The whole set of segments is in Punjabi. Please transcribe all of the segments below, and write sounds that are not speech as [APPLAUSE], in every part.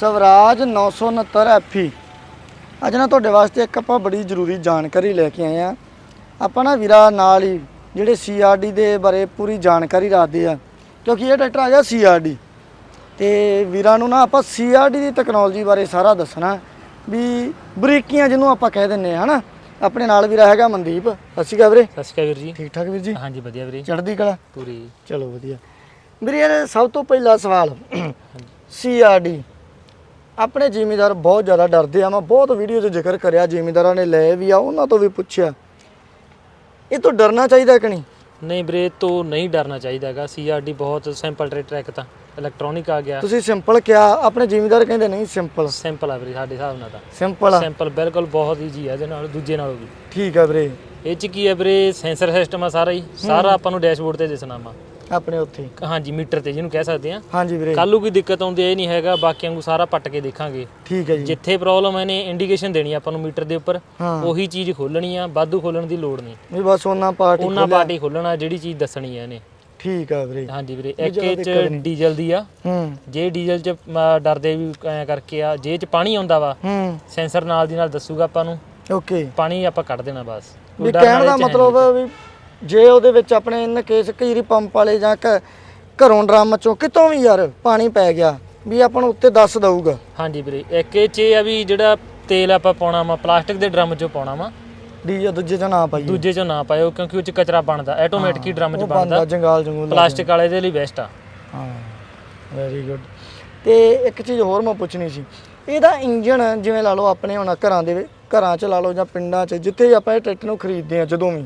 ਸਵਰਾਜ 969 ਐਫੀ ਅੱਜ ਨਾ ਤੁਹਾਡੇ ਵਾਸਤੇ ਇੱਕ ਆਪਾਂ ਬੜੀ ਜ਼ਰੂਰੀ ਜਾਣਕਾਰੀ ਲੈ ਕੇ ਆਏ ਆ। ਆਪਾਂ ਨਾ ਵੀਰਾ ਨਾਲ ਹੀ ਜਿਹੜੇ ਸੀਆਰਡੀ ਦੇ ਬਾਰੇ ਪੂਰੀ ਜਾਣਕਾਰੀ ਰੱਖਦੇ ਆ ਕਿਉਂਕਿ ਇਹ ਟਰੈਕਟਰ ਆ ਗਿਆ ਸੀਆਰਡੀ ਤੇ ਵੀਰਾਂ ਨੂੰ ਨਾ ਆਪਾਂ ਸੀਆਰਡੀ ਦੀ ਟੈਕਨੋਲੋਜੀ ਬਾਰੇ ਸਾਰਾ ਦੱਸਣਾ ਵੀ ਬਰੀਕੀਆਂ ਜਿਹਨੂੰ ਆਪਾਂ ਕਹਿ ਦਿੰਨੇ ਆ ਹਨਾ? ਆਪਣੇ ਨਾਲ ਵੀਰਾ ਹੈਗਾ ਮਨਦੀਪ ਸਤਿ ਸ਼੍ਰੀ ਅਕਾਲ ਵੀਰੇ। ਸਤਿ ਸ਼੍ਰੀ ਅਕਾਲ ਵੀਰ ਜੀ। ਠੀਕ ਠਾਕ ਵੀਰ ਜੀ? ਹਾਂਜੀ ਵਧੀਆ ਵੀਰੇ। ਚੜ੍ਹਦੀ ਕਲਾ? ਪੂਰੀ। ਚਲੋ ਵਧੀਆ। ਵੀਰੇ ਯਾਰ ਸਭ ਤੋਂ ਪਹਿਲਾ ਸਵਾਲ ਸੀਆਰਡੀ ਆਪਣੇ ਜ਼ਿਮੀਦਾਰ ਬਹੁਤ ਜ਼ਿਆਦਾ ਡਰਦੇ ਆ। ਮੈਂ ਬਹੁਤ ਵੀਡੀਓ 'ਚ ਜ਼ਿਕਰ ਕਰਿਆ ਜ਼ਿਮੀਦਾਰਾਂ ਨੇ ਲਏ ਵੀ ਆ ਉਹਨਾਂ ਤੋਂ ਵੀ ਪੁੱਛਿਆ। ਇਹ ਤੋਂ ਡਰਨਾ ਚਾਹੀਦਾ ਕਿ ਨਹੀਂ? ਨਹੀਂ ਵੀਰੇ ਤੋਂ ਨਹੀਂ ਡਰਨਾ ਚਾਹੀਦਾਗਾ ਸੀਆਰਡੀ ਬਹੁਤ ਸਿੰਪਲ ਟਰੈਕ ਤਾਂ ਇਲੈਕਟ੍ਰੋਨਿਕ ਆ ਗਿਆ। ਤੁਸੀਂ ਸਿੰਪਲ ਕਿਹਾ ਆਪਣੇ ਜ਼ਿਮੀਦਾਰ ਕਹਿੰਦੇ ਨਹੀਂ ਸਿੰਪਲ ਸਿੰਪਲ ਆ ਵੀਰੇ ਸਾਡੇ ਹਿਸਾਬ ਨਾਲ ਤਾਂ। ਸਿੰਪਲ ਆ। ਸਿੰਪਲ ਬਿਲਕੁਲ ਬਹੁਤ ਈਜੀ ਆ ਇਹਦੇ ਨਾਲ ਦੂਜੇ ਨਾਲੋਂ ਵੀ। ਠੀਕ ਆ ਵੀਰੇ। ਇਹ ਚ ਕੀ ਹੈ ਵੀਰੇ ਸੈਂਸਰ ਸਿਸਟਮ ਆ ਸਾਰਾ ਹੀ। ਸਾਰਾ ਆਪਾਂ ਨੂੰ ਡੈਸ਼ਬੋਰਡ ਤੇ ਦਿਸਣਾ ਵਾ। ਆਪਣੇ ਉੱਥੇ। ਹੀ। ਹਾਂਜੀ ਮੀਟਰ ਤੇ ਜਿਹਨੂੰ ਕਹਿ ਸਕਦੇ ਆ ਹਾਂਜੀ ਵੀਰੇ। ਕੱਲ ਨੂੰ ਕੋਈ ਦਿੱਕਤ ਆਉਂਦੀ ਇਹ ਨਹੀਂ ਹੈਗਾ ਬਾਕੀਆਂ ਨੂੰ ਸਾਰਾ ਪੱਟ ਕੇ ਦੇਖਾਂਗੇ। ਠੀਕ ਹੈ ਜੀ। ਜਿੱਥੇ ਪ੍ਰੋਬਲਮ ਹੈ ਨੇ ਇੰਡੀਕੇਸ਼ਨ ਦੇਣੀ ਆ ਆਪਾਂ ਨੂੰ ਮੀਟਰ ਦੇ ਉੱਪਰ। ਹਾਂ। ਉਹੀ ਚੀਜ਼ ਖੋਲਣੀ ਆ ਵਾਧੂ ਖੋਲਣ ਦੀ ਲੋੜ ਨਹੀਂ। ਵੀ ਬਸ ਉਹਨਾਂ ਪਾਰਟੀ ਉਹਨਾਂ ਪਾਰਟੀ ਖੋਲਣਾ ਜਿਹੜੀ ਚੀਜ਼ ਦੱਸਣੀ ਹੈ ਇਹਨੇ। ਠੀਕ ਆ ਵੀਰੇ। ਹਾਂਜੀ ਵੀਰੇ ਇਹ ਇੱਕ ਜ਼ਿਆਦਾ ਇਹ ਦਿੱਕਤ ਚ ਡੀਜ਼ਲ ਦੀ ਆ। ਹੂੰ। ਜੇ ਡੀਜ਼ਲ ਚ ਡਰਦੇ ਵੀ ਐ ਕਰਕੇ ਆ ਜੇ ਚ ਪਾਣੀ ਆਉਂਦਾ ਵਾ ਹੂੰ। ਸੈਂਸਰ ਨਾਲ ਦੀ ਨਾਲ ਦੱਸੂਗਾ ਆਪਾਂ ਨੂੰ। ਓਕੇ। ਪਾਣੀ ਆਪਾਂ ਕੱਢ ਦੇਣਾ ਬਸ। ਵੀ ਕਹਿਣ ਦਾ ਮਤਲਬ ਵੀ ਜੇ ਉਹਦੇ ਵਿੱਚ ਆਪਣੇ ਇਨ ਕੇਸ ਕਈ ਵਾਰੀ ਪੰਪ ਵਾਲੇ ਜਾਂ ਘ- ਘਰੋਂ ਡਰਮ ਚੋਂ ਕਿਤੋਂ ਵੀ ਯਾਰ ਪਾਣੀ ਪੈ ਗਿਆ ਵੀ ਆਪਾਂ ਨੂੰ ਉੱਤੇ ਦੱਸ ਦਊਗਾ। ਹਾਂਜੀ ਵੀਰੇ ਇੱਕ ਇਹ ਚ ਇਹ ਆ ਵੀ ਜਿਹੜਾ ਤੇਲ ਆਪਾਂ ਪਾਉਣਾ ਵਾ ਪਲਾਸਟਿਕ ਦੇ ਡਰਮ ਚ ਪਾਉਣਾ ਵਾ ਡੀ ਜਾਂ ਦੂਜੇ ਚ ਨਾ ਪਾਈਏ। ਦੂਜੇ ਚ ਨਾ ਪਾਇਓ ਕਿਉਂਕਿ ਉਹ ਚ ਕਚਰਾ ਬਣਦਾ ਆਟੋਮੈਟਿਕ ਹੀ ਡਰਮ ਚ ਉਹ ਬਣਦਾ। ਬੰਦਾ ਜੰਗਾਲ ਜੰਗੂਲ ਪਲਾਸਟਿਕ ਵਾਲੇ ਦੇ ਲਈ ਬੈਸਟ ਆ। ਹਾਂ ਵੈਰੀ ਗੁੱਡ ਤੇ ਇੱਕ ਚੀਜ਼ ਹੋਰ ਮੈਂ ਪੁੱਛਣੀ ਸੀ ਇਹਦਾ ਇੰਜਨ ਜਿਵੇਂ ਲਾ ਲਓ ਆਪਣੇ ਹੁਣ ਘਰਾਂ ਦੇ ਵਿੱਚ- ਘਰਾਂ 'ਚ ਲਾ ਲਓ ਜਾਂ ਪਿੰਡਾਂ 'ਚ ਜਿੱਥੇ ਵੀ ਆਪਾਂ ਇਹ ਟਰੈਕਟਰ ਨੂੰ ਖਰੀਦਦੇ ਆ ਜਦੋਂ ਵੀ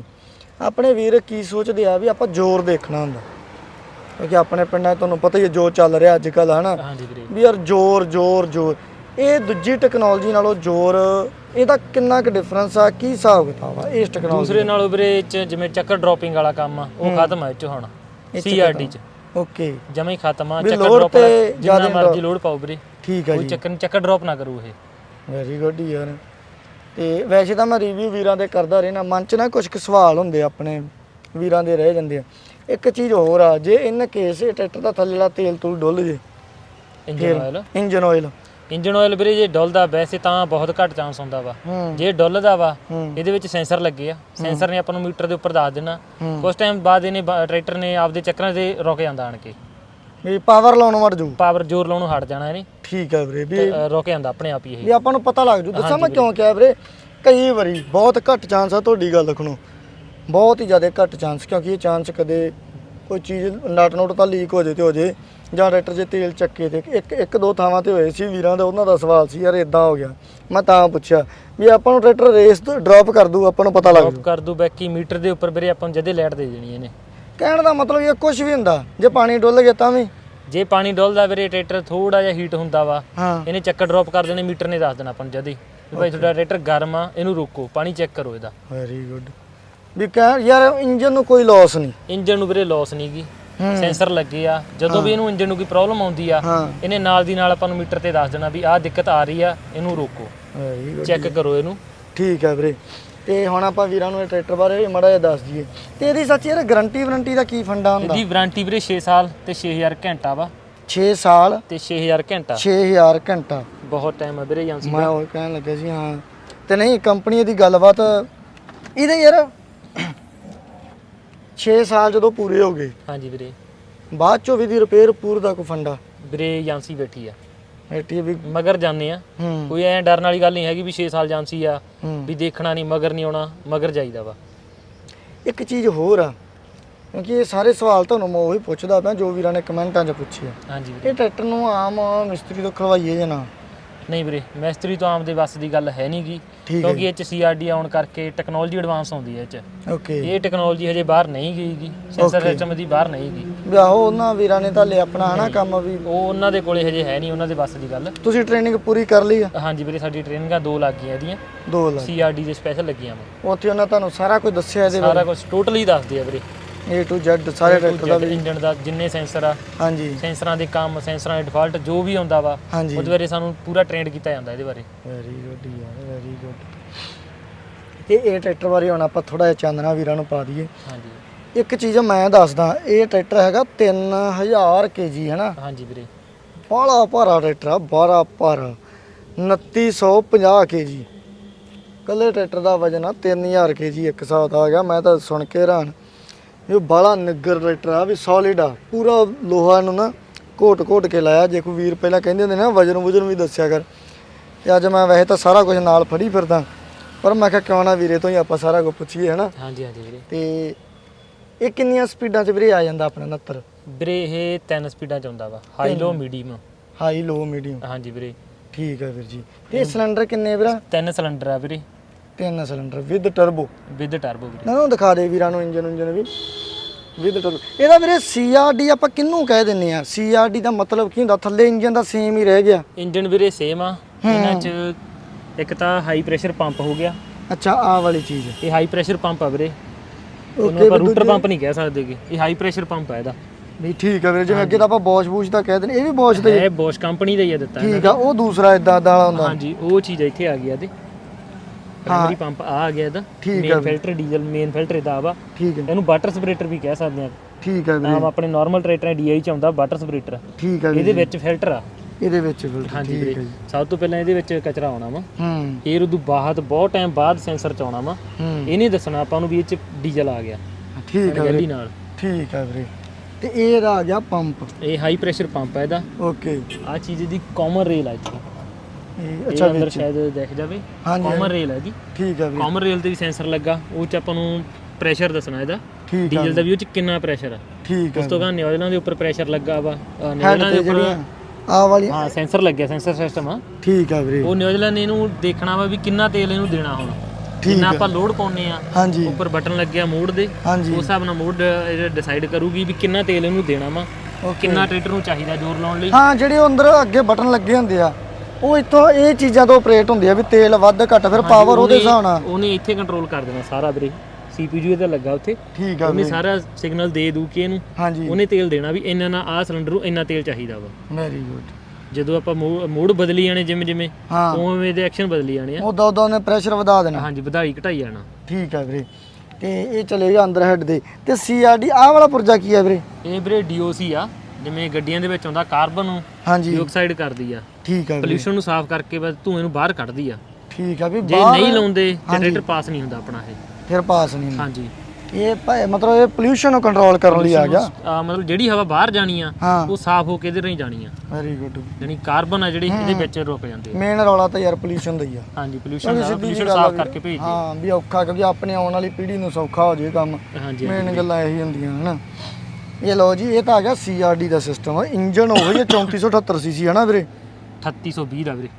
ਆਪਣੇ ਵੀਰ ਕੀ ਸੋਚਦੇ ਆ ਵੀ ਆਪਾਂ ਜ਼ੋਰ ਦੇਖਣਾ ਹੁੰਦਾ। ਕਿਉਂਕਿ ਆਪਣੇ ਪਿੰਡਾਂ ਤੁਹਾਨੂੰ ਪਤਾ ਹੀ ਹੈ ਜੋ ਚੱਲ ਰਿਹਾ ਅੱਜ ਕੱਲ੍ਹ ਹਨਾ? ਹਾਂਜੀ ਵੀਰੇ। ਵੀ ਯਾਰ ਜ਼ੋਰ ਜ਼ੋਰ ਜ਼ੋਰ। ਇਹ ਦੂਜੀ ਟੈਕਨੋਲੋਜੀ ਨਾਲੋਂ ਜ਼ੋਰ ਇਹਦਾ ਕਿੰਨਾ ਕੁ ਡਿਫਰੈਂਸ ਆ? ਕੀ ਹਿਸਾਬ ਕਿਤਾਬ ਆ ਇਸ ਟੈਕਨੋਲੋਜੀ ਦੂਸਰੇ ਨਾਲੋਂ ਵੀਰੇ ਇਹ ਚ ਜਿਵੇਂ ਚੱਕਰ ਡ੍ਰੌਪਿੰਗ ਵਾਲਾ ਕੰਮ ਆ ਉਹ ਖਤਮ ਆ ਇਹ ਚ ਹੁਣ ਇਹ 'ਚ ਸੀਆਰਡੀ ਚ। ਓਕੇ। ਜਮਾ ਹੀ ਖਤਮ ਆ ਵੀ ਚੱਕਰ ਡ੍ਰੌਪ ਤੇ ਜਿੰਨਾ ਜ਼ਿਆਦਾ ਮਰਜ਼ੀ ਲੋਡ ਪਾਓ ਵੀਰੇ। ਠੀਕ ਹੈ ਕੋਈ ਜੀ। ਚੱਕਰ ਚੱਕਰ ਡ੍ਰੌਪ ਨਾ ਕਰੂ ਇਹ। ਵੈਰੀ ਗੁੱਡ ਯਾਰ। ਤੇ ਵੈਸੇ ਤਾਂ ਮੈਂ ਰਿਵਿਊ ਵੀਰਾਂ ਦੇ ਕਰਦਾ ਰਹਿਣਾ ਮਨ 'ਚ ਨਾ ਕੁਝ ਕੁ ਸਵਾਲ ਹੁੰਦੇ ਆ ਆਪਣੇ ਵੀਰਾਂ ਦੇ ਰਹਿ ਜਾਂਦੇ ਆ। ਇੱਕ ਚੀਜ਼ ਹੋਰ ਆ ਜੇ ਇਨ ਕੇਸ ਇਹ ਟਰੈਕਟਰ ਦਾ ਥੱਲੇਲਾ ਤੇਲ ਤੂਲ ਡੁੱਲ ਜੇ engine oil engine oil engine oil ਵੀਰੇ ਜੇ ਡੁੱਲਦਾ ਵੈਸੇ ਤਾਂ ਬਹੁਤ ਘੱਟ ਚਾਂਸ ਹੁੰਦਾ ਵਾ। ਹੂੰ। ਜੇ ਡੁੱਲਦਾ ਵਾ ਹੂੰ। ਇਹਦੇ ਵਿੱਚ ਸੈਂਸਰ ਲੱਗੇ ਆ। ਸੈਂਸਰ ਨੇ ਆਪਾਂ ਨੂੰ ਮੀਟਰ ਦੇ ਉੱਪਰ ਦੱਸ ਦੇਣਾ। ਹੂੰ। ਕੁਝ ਟਾਈਮ ਬਾਅਦ ਇਹਨੇ ਬ- ਟਰੈਕਟਰ ਨੇ ਆਪਦੇ ਚੱਕਰਾਂ ਤੇ ਰੁਕ ਜਾਂਦਾ ਆਣ ਕੇ। ਵੀ ਪਾਵਰ ਲਾਉਣ ਵੜ ਜੂ ਪਾਵਰ ਜ਼ੋਰ ਲਾਉਣੋਂ ਹਟ ਜਾਣਾ ਇਹਨੇ। ਠੀਕ ਹੈ ਵੀਰੇ ਵੀ ਅ, ਰੁਕ ਜਾਂਦਾ ਆਪਣੇ ਆਪ ਹੀ ਇਹ। ਵੀ ਆਪਾਂ ਨੂੰ ਪਤਾ ਲੱਗ ਜੂ ਦੱਸਾਂ ਮੈਂ ਕਿਉਂ ਕਿਹਾ ਵੀਰੇ ਕਈ ਵਾਰੀ ਬਹੁਤ ਘੱਟ ਚਾਂਸ ਆ ਤੁਹਾਡੀ ਗੱਲ ਰੱਖਣੋ ਬਹੁਤ ਹੀ ਜ਼ਿਆਦਾ ਘੱਟ ਚਾਂਸ ਕਿਉਂਕਿ ਇਹ ਚਾਂਸ ਕਦੇ ਕੋਈ ਚੀਜ਼ ਨਟ ਨੋਟ ਤਾਂ ਲੀਕ ਹੋ ਜੇ ਤੇ ਹੋ ਜੇ ਜਾਂ ਟਰੈਕਟਰ 'ਚ ਤੇਲ ਚੱਕੇ ਤੇ ਇੱਕ ਇੱਕ ਦੋ ਥਾਵਾਂ ਤੇ ਹੋਏ ਸੀ ਵੀਰਾਂ ਦਾ ਉਹਨਾਂ ਦਾ ਸਵਾਲ ਸੀ ਯਾਰ ਇਦਾਂ ਹੋ ਗਿਆ। ਮੈਂ ਤਾਂ ਪੁੱਛਿਆ ਵੀ ਆਪਾਂ ਨੂੰ ਟਰੈਕਟਰ ਰੇਸ ਤੋਂ ਡ੍ਰੌਪ ਕਰ ਦੂ ਆਪਾਂ ਨੂੰ ਪਤਾ ਲੱਗ ਡ੍ਰੌਪ ਜੂ ਕਰ ਦੂ ਬਾਕੀ ਮੀਟਰ ਦੇ ਉੱਪਰ ਵੀਰੇ ਆਪਾਂ ਨੂੰ ਜਦੇ ਲਾਈਟ ਦੇ ਦੇਣੀ ਇਹਨੇ। ਕਹਿਣ ਦਾ ਮਤਲਬ ਇਹ ਕੁਝ ਵੀ ਹੁੰਦਾ ਜੇ ਪਾਣੀ ਡੁੱਲ ਗਿਆ ਤਾਂ ਵੀ। ਜੇ ਪਾਣੀ ਡੁੱਲਦਾ ਵੀਰੇ ਟਰੈਕਟਰ ਥੋੜਾ ਜਿਹਾ ਹੀਟ ਹੁੰਦਾ ਵਾ ਹਾਂ। ਇਹਨੇ ਚੱਕਰ ਡ੍ਰੌਪ ਕਰ ਦੇਣੇ ਮੀਟਰ ਨੇ ਦੱਸ ਦੇਣਾ ਆਪਾਂ ਨੂੰ ਜਦੇ। ਹੀ ਵੀ ਭਾਈ ਤੁਹਾਡਾ ਟਰੈਕਟਰ ਗਰਮ ਆ ਇਹਨੂੰ ਰੋਕੋ ਪਾਣੀ ਚੈੱਕ ਕਰੋ ਇਹਦਾ। ਵੈਰੀ ਗੁੱਡ ਵੀ ਕਹਿ ਯਾਰ ਇੰਜਨ ਨੂੰ ਕੋਈ ਲਾਸ ਨਹੀਂ। ਇੰਜਨ ਨੂੰ ਵੀਰੇ ਲਾਸ ਨਹੀਂਗੀ ਹੂੰ। ਸੈਂਸਰ ਲੱਗੇ ਆ ਜਦੋਂ ਵੀ ਇਹਨੂੰ ਇੰਜਨ ਨੂੰ ਕੋਈ ਪ੍ਰੋਬਲਮ ਆਉਂਦੀ ਆ ਹਾਂ। ਇਹਨੇ ਨਾਲ ਦੀ ਨਾਲ ਆਪਾਂ ਨੂੰ ਮੀਟਰ ਤੇ ਦੱਸ ਦੇਣਾ ਵੀ ਆਹ ਦਿੱਕਤ ਆ ਰਹੀ ਆ ਇਹਨੂੰ ਰੋਕੋ। ਵੈਰੀ ਗੁੱਡ ਚੈੱਕ ਕਰੋ ਇਹਨੂੰ। ਠੀਕ ਹੈ ਵੀਰੇ। ਤੇ ਹੁਣ ਆਪਾਂ ਵੀਰਾਂ ਨੂੰ ਇਹ ਟਰੈਕਟਰ ਬਾਰੇ ਮੜਾ ਜਿਹਾ ਦੱਸ ਦਈਏ। ਤੇ ਇਹਦੀ ਸੱਚ ਯਾਰ ਗਾਰੰਟੀ ਵਾਰੰਟੀ ਦਾ ਕੀ ਫੰਡਾ ਹੁੰਦਾ? ਇਹਦੀ ਵਾਰੰਟੀ ਵੀਰੇ 6 ਸਾਲ ਤੇ 6000 ਘੰਟਾ ਵਾ। 6 ਸਾਲ ਤੇ 6000 ਘੰਟਾ। 6000 ਘੰਟਾ। ਬਹੁਤ ਟਾਈਮ ਆ ਵੀਰੇ ਏਜੰਸੀ ਮੈਂ ਉਹ ਕਹਿਣ ਲੱਗਾ ਸੀ ਹਾਂ। ਤੇ ਨਹੀਂ ਕੰਪਨੀ ਦੀ ਗੱਲਬਾਤ ਇਹਦੇ ਯਾਰ 6 ਸਾਲ ਜਦੋਂ ਪੂਰੇ ਹੋ ਗਏ ਹਾਂਜੀ ਵੀਰੇ। ਬਾਅਦ ਚੋਂ ਵੀ ਦੀ ਰਿਪੇਅਰ ਪੂਰ ਦਾ ਕੋਈ ਫੰਡਾ? ਵੀਰੇ ਏਜੰਸੀ ਬੈਠੀ ਆ। ਐਟੀ ਵੀ ਮਗਰ ਜਾਂਦੇ ਆ। ਹੂੰ। ਕੋਈ ਐ ਡਰਨ ਵਾਲੀ ਗੱਲ ਨਹੀਂ ਹੈਗੀ ਵੀ 6 ਸਾਲ ਏਜੰਸੀ ਆ ਹੂੰ। ਵੀ ਦੇਖਣਾ ਨਹੀਂ ਮਗਰ ਨਹੀਂ ਆਉਣਾ ਮਗਰ ਜਾਈਦਾ ਵਾ। ਇੱਕ ਚੀਜ਼ ਹੋਰ ਆ ਕਿਉਂਕਿ ਇਹ ਸਾਰੇ ਸਵਾਲ ਤੁਹਾਨੂੰ ਮੈਂ ਉਹੀ ਪੁੱਛਦਾ ਪਿਆ ਜੋ ਵੀਰਾਂ ਨੇ ਕਮੈਂਟਾਂ 'ਚ ਪੁੱਛੇ ਆ। ਹਾਂਜੀ ਵੀਰੇ। ਇਹ ਟਰੈਕਟਰ ਨੂੰ ਆਮ ਮਿਸਤਰੀ ਤੋਂ ਖਲਵਾਈਏ ਜਾਂ ਨਾ? ਨਹੀਂ ਵੀਰੇ ਮੈਸਤਰੀ ਤੋਂ ਆਮ ਦੇ ਵੱਸ ਦੀ ਗੱਲ ਹੈ ਨਹੀਂਗੀ ਠੀਕ ਹੈ ਕਿਉਂਕਿ ਇਹ ਚ ਸੀਆਰਡੀ ਆਉਣ ਕਰਕੇ ਟੈਕਨੋਲੋਜੀ ਐਡਵਾਂਸ ਆਉਂਦੀ ਹੈ ਇਹ ਚ। ਓਕੇ ਇਹ ਟੈਕਨੋਲੋਜੀ ਹਜੇ ਬਾਹਰ ਨਹੀਂ ਗਈਗੀ ਸੈਂਸਰ Okay. ਸਿਸਟਮ ਦੀ ਬਾਹਰ ਨਹੀਂ ਗਈ। ਵੀ ਆਹੋ ਉਹਨਾਂ ਵੀਰਾਂ ਨੇ ਤਾਂ ਲਿਆ ਆਪਣਾ ਹਨਾ ਕੰਮ ਵੀ। ਉਹ ਉਹਨਾਂ ਦੇ ਕੋਲੇ ਹਜੇ ਹੈ ਨਹੀਂ ਉਹਨਾਂ ਦੇ ਵੱਸ ਦੀ ਗੱਲ। ਤੁਸੀਂ ਟ੍ਰੇਨਿੰਗ ਪੂਰੀ ਕਰ ਲਈ ਆ? ਹਾਂਜੀ ਵੀਰੇ ਸਾਡੀ ਟ੍ਰੇਨਿੰਗਾਂ ਦੋ ਲੱਗ ਗਈਆਂ ਇਹਦੀਆਂ 2 ਲੱਖ ਸੀਆਰਡੀ ਦੇ ਸਪੈਸ਼ਲ ਲੱਗੀਆਂ ਵਾ ਉੱਥੇ ਉਹਨਾਂ ਤੁਹਾਨੂੰ ਸਾਰਾ ਕੁਝ ਦੱਸਿਆ ਇਹਦੇ ਸਾਰਾ ਕੁਝ ਟੋਟਲੀ ਦੱਸਦੇ ਆ ਵੀਰੇ। A to Z ਸਾਰੇ ਟਰੈਕਟਰ ਦਾ ਵੀ। ਇੰਜਨ ਦਾ ਜਿੰਨੇ ਸੈਂਸਰ ਆ ਹਾਂਜੀ। ਸੈਂਸਰਾਂ ਦੇ ਕੰਮ ਸੈਂਸਰਾਂ ਦੇ ਡਿਫਾਲਟ ਜੋ ਵੀ ਆਉਂਦਾ ਵਾ ਹਾਂਜੀ। ਉਹਦੇ ਬਾਰੇ ਸਾਨੂੰ ਪੂਰਾ ਟ੍ਰੇਨਡ ਕੀਤਾ ਜਾਂਦਾ ਇਹਦੇ ਬਾਰੇ। ਵੈਰੀ ਗੁੱਡ ਯਾਰ ਵੈਰੀ ਗੁੱਡ ਤੇ ਇਹ ਟਰੈਕਟਰ ਬਾਰੇ ਹੁਣ ਆਪਾਂ ਥੋੜਾ ਜਿਹਾ ਚਾਨਣਾ ਵੀਰਾਂ ਨੂੰ ਪਾ ਦਈਏ। ਹਾਂਜੀ। ਇੱਕ ਚੀਜ਼ ਮੈਂ ਦੱਸਦਾ ਇਹ ਟਰੈਕਟਰ ਹੈਗਾ 3000 ਕੇਜੀ ਹੈਨਾ? ਹਾਂਜੀ ਵੀਰੇ। ਬਾਲਾ ਭਾਰਾ ਟਰੈਕਟਰ ਆ ਬਾਰਾ ਭਾਰਾ। 2950 ਕੇਜੀ ਕੱਲੇ ਟਰੈਕਟਰ ਦਾ ਵਜਨ ਆ 3000 ਕੇਜੀ ਇੱਕ ਹਿਸਾਬ ਦਾ ਆ ਗਿਆ ਮੈਂ ਤਾਂ ਸੁਣ ਕੇ ਹੈਰਾਨ। ਇਹ ਬਾਲਾ ਨਿੱਗਰ ਟਰੈਕਟਰ ਆ ਵੀ ਸੋਲਿਡ ਆ। ਪੂਰਾ ਲੋਹਾ ਨੂੰ ਨਾ ਕੋਟ ਕੋਟ ਕੇ ਲਾਇਆ। ਜੇ ਕੋਈ ਵੀਰ ਪਹਿਲਾਂ ਕਹਿੰਦੇ ਹੁੰਦੇ ਨਾ ਵਜਨ ਵਜਨ ਵੀ ਦੱਸਿਆ ਕਰ। ਤੇ ਅੱਜ ਮੈਂ ਵੈਸੇ ਤਾਂ ਸਾਰਾ ਕੁਝ ਨਾਲ ਫੜੀ ਫਿਰਦਾ। ਪਰ ਮੈਂ ਕਿਹਾ ਕਿਉਂ ਨਾ ਵੀਰੇ ਤੋਂ ਹੀ ਆਪਾਂ ਸਾਰਾ ਕੁਝ ਪੁੱਛੀਏ ਹਨਾ? ਹਾਂਜੀ ਹਾਂਜੀ ਵੀਰੇ। ਤੇ ਇਹ ਕਿੰਨੀਆਂ ਸਪੀਡਾਂ 'ਚ ਵੀਰੇ ਆ ਜਾਂਦਾ ਆਪਣਾ 69 ਵੀਰੇ ਇਹ ਤਿੰਨ ਸਪੀਡਾਂ ਚ ਆਉਂਦਾ ਵਾ। High low medium high low medium ਹਾਂਜੀ ਵੀਰੇ। ਠੀਕ ਹੈ ਵੀਰ ਜੀ। ਤੇ ਸਿਲੰਡਰ ਕਿੰਨੇ ਵੀਰਾ? ਤਿੰਨ ਸਿਲੰਡਰ ਆ ਵੀਰੇ। ਤਿੰਨ cylinder with turbo with turbo ਵੀਰੇ। ਨਾ ਉਹ ਦਿਖਾ ਦੇ ਵੀਰਾਂ ਨੂੰ ਇੰਜਨ ਇੰਜਨ ਵੀ। ਵਿਦ ਟਰਬੋ ਇਹਦਾ ਵੀਰੇ ਸੀਆਰਡੀ ਆਪਾਂ ਕਿਹਨੂੰ ਕਹਿ ਦਿੰਨੇ ਆ ਸੀਆਰਡੀ ਦਾ ਮਤਲਬ ਕੀ ਹੁੰਦਾ? ਥੱਲੇ ਇੰਜਨ ਦਾ ਸੇਮ ਹੀ ਰਹਿ ਗਿਆ। ਇੰਜਨ ਵੀਰੇ ਸੇਮ ਆ। ਇਹਨਾਂ ਚ ਇੱਕ ਤਾਂ ਹਾਈ ਪ੍ਰੈਸ਼ਰ ਪੰਪ ਹੋ ਗਿਆ। ਅੱਛਾ ਆਹ ਵਾਲੀ ਚੀਜ਼। ਇਹ ਹਾਈ ਪ੍ਰੈਸ਼ਰ ਪੰਪ ਆ ਵੀਰੇ। ਉਹਨੂੰ ਆਪਾਂ ਰੂਟਰ ਪੰਪ ਨਹੀਂ ਕਹਿ ਸਕਦੇ ਗੇ ਇਹ ਹਾਈ ਪ੍ਰੈਸ਼ਰ ਪੰਪ ਆ ਇਹਦਾ। ਨਹੀਂ ਠੀਕ ਹੈ ਵੀਰੇ ਜਿਵੇਂ ਅੱਗੇ ਤਾਂ ਆਪਾਂ ਬੋਸ਼ ਬੂਸ਼ ਦਾ ਕਹਿ ਦਿੰਦੇ ਇਹ ਵੀ ਬੋਸ਼ ਦਾ ਹੀ। ਇਹ ਬੋਸ਼ ਕੰਪਨੀ ਦਾ ਹੀ ਆ ਦਿੱਤਾ ਠੀਕ ਆ ਉਹ ਦੂਸਰਾ ਇਦਾਂ ਦਾ ਵਾਲਾ ਹੁੰਦਾ। ਹਾਂਜੀ ਉਹ ਚੀਜ਼ ਇੱਥੇ ਆ ਗਈ ਇਹਦੇ ਪ੍ਰਾਇਮਰੀ ਪੰਪ ਆ ਆ ਗਿਆ ਇਹਦਾ ਠੀਕ ਆ ਮੇਨ ਵੀਰੇ। ਫਿਲਟਰ ਡੀਜ਼ਲ ਮੇਨ ਫਿਲਟਰ ਇਹਦਾ ਵਾ। ਠੀਕ ਹੈ ਇਹਨੂੰ ਵਾਟਰ ਸਪਰੇਟਰ ਵੀ ਕਹਿ ਸਕਦੇ ਆ। ਠੀਕ ਹੈ ਵੀਰੇ। ਨਾਮ ਆਪਣੇ ਨਾਰਮਲ ਟਰੈਕਟਰਾਂ ਡੀਆਈ ਚ ਆਉਂਦਾ ਵਾਟਰ ਸਪਰੇਟਰ ਠੀਕ ਹੈ ਇਹਦੇ ਵੀਰੇ। ਵਿੱਚ ਫਿਲਟਰ ਆ। ਇਹਦੇ ਵਿੱਚ ਫਿਲਟਰ ਹਾਂਜੀ ਠੀਕ ਹੈ ਜੀ। ਸਭ ਤੋਂ ਪਹਿਲਾਂ ਇਹਦੇ ਵਿੱਚ ਕਚਰਾ ਆਉਣਾ ਵਾ। ਹੂੰ। ਫਿਰ ਉਦੋਂ ਬਾਅਦ ਬਹੁਤ ਟਾਈਮ ਬਾਅਦ ਸੈਂਸਰ ਚ ਆਉਣਾ ਵਾ। ਹੂੰ। ਇਹ ਨਹੀਂ ਦੱਸਣਾ ਆਪਾਂ ਨੂੰ ਵੀ ਇਹ ਚ ਡੀਜ਼ਲ ਆ ਗਿਆ। ਠੀਕ ਹੈ ਵੀਰੇ। ਨਾਲ। ਠੀਕ ਹੈ ਵੀਰੇ। ਤੇ ਇਹ ਆ ਗਿਆ ਪੰਪ ਇਹ ਹਾਈ ਪ੍ਰੈਸ਼ਰ ਪੰਪ ਹੈ ਇਹਦਾ। ਓਕੇ ਆ ਚੀਜ਼ ਦੀ ਕਾਮਨ ਰੇਲ ਆ ਇੱਥੇ। ਇਹ ਅੱਛਾ ਅੰਦਰ ਵਿੱਚ। ਸ਼ਾਇਦ ਦਿਖ ਜਾਵੇ। ਹਾਂਜੀ ਕਾਮਨ ਰੇਲ ਹੈ ਇਹਦੀ। ਠੀਕ ਹੈ ਵੀਰੇ। ਕਾਮਨ ਰੇਲ ਤੇ ਵੀ ਸੈਂਸਰ ਲੱਗਾ ਉਹ ਚ ਆਪਾਂ ਨੂੰ ਪ੍ਰੈਸ਼ਰ ਦੱਸਣਾ ਇਹਦਾ। ਠੀਕ ਹੈ ਡੀਜ਼ਲ ਦਾ ਵੀ ਉਹ ਚ ਕਿੰਨਾ ਪ੍ਰੈਸ਼ਰ ਆ। ਠੀਕ ਉਸ ਹੈ ਤੋਂ ਬਾਅਦ ਨਿਊਜ਼ੀਲੈਂਡ ਦੇ ਉੱਪਰ ਪ੍ਰੈਸ਼ਰ ਲੱਗਾ ਵਾ। ਅਹ ਹੈਡ ਨਿਊਜ਼ੀਲੈਂਡ ਦੇ ਤੇ ਉੱਪਰ ਆਹ ਵਾਲੀ ਹਾਂ ਸੈਂਸਰ ਲੱਗਿਆ ਸੈਂਸਰ ਸਿਸਟਮ ਆ। ਠੀਕ ਹੈ ਵੀਰੇ। ਉਹ ਨਿਊਜ਼ੀਲੈਂਡ ਨੇ ਇਹਨੂੰ ਦੇਖਣਾ ਵਾ ਵੀ ਕਿੰਨਾ ਤੇਲ ਇਹਨੂੰ ਦੇਣਾ ਹੁਣ। ਠੀਕ ਜਿੰਨਾ ਹੈ ਆਪਾਂ ਲੋਡ ਪਾਉਨੇ ਆ ਹਾਂਜੀ। ਉੱਪਰ ਬਟਨ ਲੱਗਿਆ ਮੋਡ ਦੇ ਹਾਂਜੀ। ਉਸ ਹਿਸਾਬ ਨਾਲ ਮੋਡ ਡਿਸਾਈਡ ਕਰੂਗੀ ਵੀ ਕਿੰਨਾ ਤੇਲ ਇਹਨੂੰ ਦੇਣਾ ਵਾ। ਓਕੇ ਕਿੰਨਾ ਟਰੈਕਟਰ ਨੂੰ ਚਾਹੀਦਾ ਜ਼ੋਰ ਲਾਉਣ ਲਈ। ਹਾਂ ਜਿਹੜੇ ਉਹ ਅੰਦਰ ਅੱਗੇ ਬਟਨ ਲੱਗੇ ਹੁੰਦੇ ਆ ਉਹ ਇੱਥੋਂ ਇਹ ਚੀਜ਼ਾਂ ਤੋਂ ਆਪਰੇਟ ਹੁੰਦੀ ਆ ਵੀ ਤੇਲ ਵੱਧ ਘੱਟ ਫਿਰ ਪਾਵਰ ਉਹਦੇ ਹਿਸਾਬ ਨਾਲ। ਉਹਨੇ ਇੱਥੇ ਕੰਟਰੋਲ ਕਰ ਦੇਣਾ ਸਾਰਾ ਵੀਰੇ। ਸੀਪੀਯੂ ਇਹਦਾ ਲੱਗਾ ਉੱਥੇ। ਠੀਕ ਆ ਉਹਨੇ ਵੀਰੇ। ਸਾਰਾ ਸਿਗਨਲ ਦੇ ਦੂ ਕਿ ਇਹਨੂੰ। ਹਾਂਜੀ। ਉਹਨੇ ਤੇਲ ਦੇਣਾ ਵੀ ਇੰਨਾ ਨਾ ਆਹ ਸਿਲੰਡਰ ਨੂੰ ਇੰਨਾ ਤੇਲ ਚਾਹੀਦਾ ਵਾ। ਵੈਰੀ ਗੁੱਡ ਜਦੋਂ ਆਪਾਂ ਮੋਡ ਬਦਲੀ ਜਾਣੇ ਜਿਵੇਂ ਜਿਵੇਂ ਹਾਂ। ਉਵੇਂ ਦੇ ਐਕਸ਼ਨ ਬਦਲੀ ਜਾਣੇ ਆ। ਉਦੋਂ ਉਦੋਂ ਉਹਨੇ ਪ੍ਰੈਸ਼ਰ ਵਧਾ ਦੇਣਾ। ਹਾਂਜੀ ਵਧਾਈ ਘਟਾਈ ਜਾਣਾ। ਠੀਕ ਆ ਵੀਰੇ। ਤੇ ਇਹ ਚਲੇਗਾ ਅੰਦਰ ਹੈਡ ਦੇ। ਤੇ ਸੀਆਰਡੀ ਆਹ ਵਾਲਾ ਪੁਰਜਾ ਕੀ ਆ ਵੀਰੇ? ਇਹ ਵੀਰੇ ਡੀਓਸੀ ਆ। ਜਿਵੇਂ ਗੱਡੀਆਂ ਦੇ ਵਿੱਚ ਆਉਂਦਾ ਕਾਰਬਨ ਨੂੰ ਹਾਂਜੀ। ਡਾਈਆਕਸਾਈਡ ਕਰਦੀ ਆ। ਠੀਕ ਆ ਵੀਰੇ ਪੋਲੂਸ਼ਨ ਨੂੰ ਸਾਫ਼ ਕਰਕੇ ਬਸ ਧੂਏ ਨੂੰ ਬਾਹਰ ਕੱਢਦੀ ਆ। ਠੀਕ ਆ ਵੀ ਜੇ ਬਾਹਰ ਨਹੀਂ ਲਾਉਂਦੇ ਹਾਂਜੀ। ਟਰੈਕਟਰ ਪਾਸ ਨਹੀਂ ਹੁੰਦਾ ਆਪਣਾ ਇਹ। ਫਿਰ ਪਾਸ ਨਹੀਂ ਹੁੰਦਾ। ਹਾਂਜੀ। ਇਹ ਭਾਵੇਂ ਮਤਲਬ ਇਹ ਪੋਲੂਸ਼ਨ ਨੂੰ ਕੰਟਰੋਲ ਕਰਨ ਲਈ ਆ ਗਿਆ। ਆ ਮਤਲਬ ਜਿਹੜੀ ਹਵਾ ਬਾਹਰ ਜਾਣੀ ਆ ਹਾਂ। ਉਹ ਸਾਫ਼ ਹੋ ਕੇ ਇਹਦੇ ਰਾਹੀਂ ਜਾਣੀ ਆ। ਵੈਰੀ ਗੁੱਡ ਜਾਣੀ ਕਾਰਬਨ ਆ ਜਿਹੜੀ ਇਹਦੇ ਵਿੱਚ ਰੁਕ ਜਾਂਦੇ ਆ। ਮੇਨ ਰੌਲਾ ਤਾਂ ਯਾਰ ਪੋਲੂਸ਼ਨ ਦਾ ਹੀ ਆ। ਹਾਂਜੀ ਪੋਲੂਸ਼ਨ ਦਾ ਸਿੱਧੀ ਜਿਹੀ ਪੋਲੂਸ਼ਨ ਗੱਲ ਆ ਸਾਫ਼ ਵੀ- ਕਰਕੇ ਭੇਜਦੇ ਹਾਂ ਵੀ ਔਖਾ ਕਿਉਂਕਿ ਆਪਣੇ ਆਉਣ ਵਾਲੀ ਪੀੜ੍ਹੀ ਨੂੰ ਸੌਖਾ ਹੋ ਜੇ ਕੰਮ। ਹਾਂਜੀ ਮੇਨ ਗੱਲਾਂ ਇਹੀ ਹੁੰਦੀਆਂ ਹਨਾ। ਇਹ ਲਓ ਜੀ ਇਹ ਤਾਂ ਆ ਗਿਆ ਸੀਆਰਡੀ ਦਾ ਸਿਸਟਮ ਇੰਜਨ ਉਹ ਹੀ 3478 ਸੀਸੀ ਹਨਾ ਵੀਰੇ? 3820 ਦਾ ਵੀਰੇ।